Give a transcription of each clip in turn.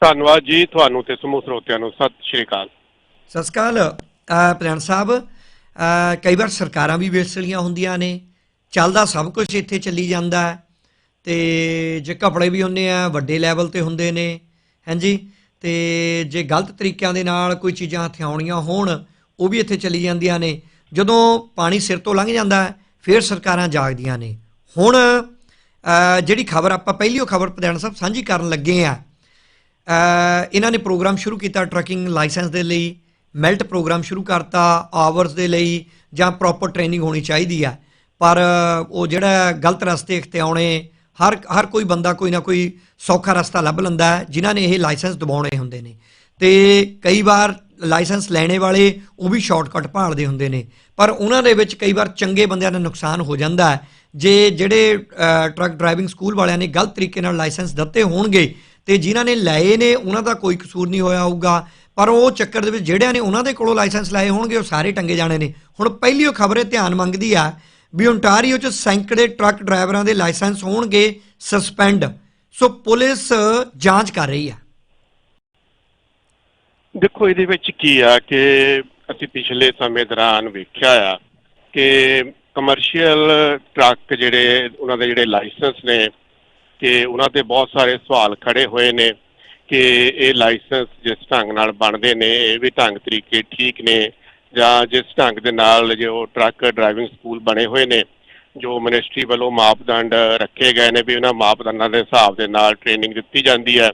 ਧੰਨਵਾਦ ਜੀ ਤੁਹਾਨੂੰ ਤੇ ਸਮੂਹ ਸਰੋਤਿਆਂ ਨੂੰ। ਸਤਿ ਸ਼੍ਰੀ ਅਕਾਲ। ਸਤਿ ਸ਼੍ਰੀ ਅਕਾਲ। ਅਹ ਪ੍ਰਧਾਨ ਸਾਹਿਬ ਕਈ ਵਾਰ ਸਰਕਾਰਾਂ ਵੀ ਵੇਸਲੀਆਂ ਹੁੰਦੀਆਂ ਨੇ। ਚੱਲਦਾ ਸਭ ਕੁਝ ਇੱਥੇ ਚੱਲੀ ਜਾਂਦਾ ਹੈ। ਤੇ ਜੇ ਕਪੜੇ ਵੀ ਹੁੰਦੇ ਆ ਵੱਡੇ ਲੈਵਲ ਤੇ ਹੁੰਦੇ ਨੇ। ਹਾਂਜੀ? ਤੇ ਜੇ ਗਲਤ ਤਰੀਕਿਆਂ ਦੇ ਨਾਲ ਕੋਈ ਚੀਜ਼ਾਂ ਹਥਿਆਉਣੀਆਂ ਹੋਣ ਉਹ ਵੀ ਇੱਥੇ ਚੱਲੀ ਜਾਂਦੀਆਂ ਨੇ। ਜਦੋਂ ਪਾਣੀ ਸਿਰ ਤੋਂ ਲੰਘ ਜਾਂਦਾ ਹੈ, ਫਿਰ ਸਰਕਾਰਾਂ ਜਾਗਦੀਆਂ ਨੇ। ਹੁਣ ਜਿਹੜੀ ਖਬਰ ਆਪਾਂ ਪਹਿਲੀ ਉਹ ਖਬਰ ਪ੍ਰਧਾਨ ਸਾਹਿਬ ਸਾਂਝੀ ਕਰਨ ਲੱਗੇ ਆ। ਇਹਨਾਂ ਨੇ ਪ੍ਰੋਗਰਾਮ ਸ਼ੁਰੂ ਕੀਤਾ ਟਰੱਕਿੰਗ ਲਾਇਸੈਂਸ ਦੇ ਲਈ, ਮੈਲਟ ਪ੍ਰੋਗਰਾਮ ਸ਼ੁਰੂ ਕਰਤਾ ਆਵਰਸ ਦੇ ਲਈ, ਜਾਂ ਪ੍ਰੋਪਰ ਟ੍ਰੇਨਿੰਗ ਹੋਣੀ ਚਾਹੀਦੀ ਆ। ਪਰ ਉਹ ਜਿਹੜਾ ਗਲਤ ਰਸਤੇ ਇਖਤਿਆਉਣੇ ਹਰ ਹਰ ਕੋਈ ਬੰਦਾ ਕੋਈ ਨਾ ਕੋਈ ਸੌਖਾ ਰਸਤਾ ਲੱਭ ਲੈਂਦਾ ਹੈ, ਜਿਨ੍ਹਾਂ ਨੇ ਇਹ ਲਾਇਸੈਂਸ ਦਬਾਉਣੇ ਹੁੰਦੇ ਨੇ। ਤੇ ਕਈ ਵਾਰ ਲਾਇਸੈਂਸ ਲੈਣੇ ਵਾਲੇ ਉਹ ਵੀ ਸ਼ਾਰਟਕਟ ਭਾਲਦੇ ਹੁੰਦੇ ਨੇ। ਪਰ ਉਹਨਾਂ ਦੇ ਵਿੱਚ ਕਈ ਵਾਰ ਚੰਗੇ ਬੰਦਿਆਂ ਦਾ ਨੁਕਸਾਨ ਹੋ ਜਾਂਦਾ ਜੇ ਜਿਹੜੇ ਟਰੱਕ ਡਰਾਈਵਿੰਗ ਸਕੂਲ ਵਾਲਿਆਂ ਨੇ ਗਲਤ ਤਰੀਕੇ ਨਾਲ ਲਾਇਸੈਂਸ ਦਿੱਤੇ ਹੋਣਗੇ ਤੇ ਜਿਨ੍ਹਾਂ ਨੇ ਲਏ ਨੇ, ਉਹਨਾਂ ਦਾ ਕੋਈ ਕਸੂਰ ਨਹੀਂ ਹੋਇਆ ਹੋਊਗਾ। ਪਰ ਉਹ ਚੱਕਰ ਦੇ ਵਿੱਚ ਜਿਹੜਿਆਂ ਨੇ ਉਹਨਾਂ ਦੇ ਕੋਲੋਂ ਲਾਇਸੈਂਸ ਲਾਏ ਹੋਣਗੇ, ਉਹ ਸਾਰੇ ਟੰਗੇ ਜਾਣੇ ਨੇ। ਹੁਣ ਪਹਿਲੀ ਉਹ ਖਬਰ ਇਹ ਧਿਆਨ ਮੰਗਦੀ ਆ ਵੀ ਓਨਟਾਰੀਓ 'ਚ ਸੈਂਕੜੇ ਟਰੱਕ ਡਰਾਈਵਰਾਂ ਦੇ ਲਾਇਸੈਂਸ ਹੋਣਗੇ, ਸਸਪੈਂਡ। ਸੋ ਪੁਲਿਸ ਜਾਂਚ ਕਰ ਰਹੀ ਆ। ਦੇਖੋ, ਇਹਦੇ ਵਿੱਚ ਕੀ ਆ ਕਿ ਅਸੀਂ ਪਿਛਲੇ ਸਮੇਂ ਦੌਰਾਨ ਵੇਖਿਆ ਆ ਕਿ ਕਮਰਸ਼ੀਅਲ ਟਰੱਕ ਜਿਹੜੇ, ਉਹਨਾਂ ਦੇ ਜਿਹੜੇ ਲਾਇਸੈਂਸ ਨੇ ਕਿ ਉਹਨਾਂ ਤੇ ਬਹੁਤ ਸਾਰੇ ਸਵਾਲ ਖੜੇ ਹੋਏ ਨੇ ਕਿ ਇਹ ਲਾਇਸੈਂਸ ਜਿਸ ਢੰਗ ਨਾਲ ਬਣਦੇ ਨੇ, ਇਹ ਵੀ ਢੰਗ ਤਰੀਕੇ ਠੀਕ ਨੇ ਜਾਂ ਜਿਸ ਢੰਗ ਦੇ ਨਾਲ ਜੋ ਟਰੱਕ ਡਰਾਈਵਿੰਗ ਸਕੂਲ ਬਣੇ ਹੋਏ ਨੇ, ਜੋ ਮਿਨਿਸਟਰੀ ਵੱਲੋਂ ਮਾਪਦੰਡ ਰੱਖੇ ਗਏ ਨੇ ਵੀ ਉਹਨਾਂ ਮਾਪਦੰਡਾਂ ਦੇ ਹਿਸਾਬ ਦੇ ਨਾਲ ਟ੍ਰੇਨਿੰਗ ਦਿੱਤੀ ਜਾਂਦੀ ਹੈ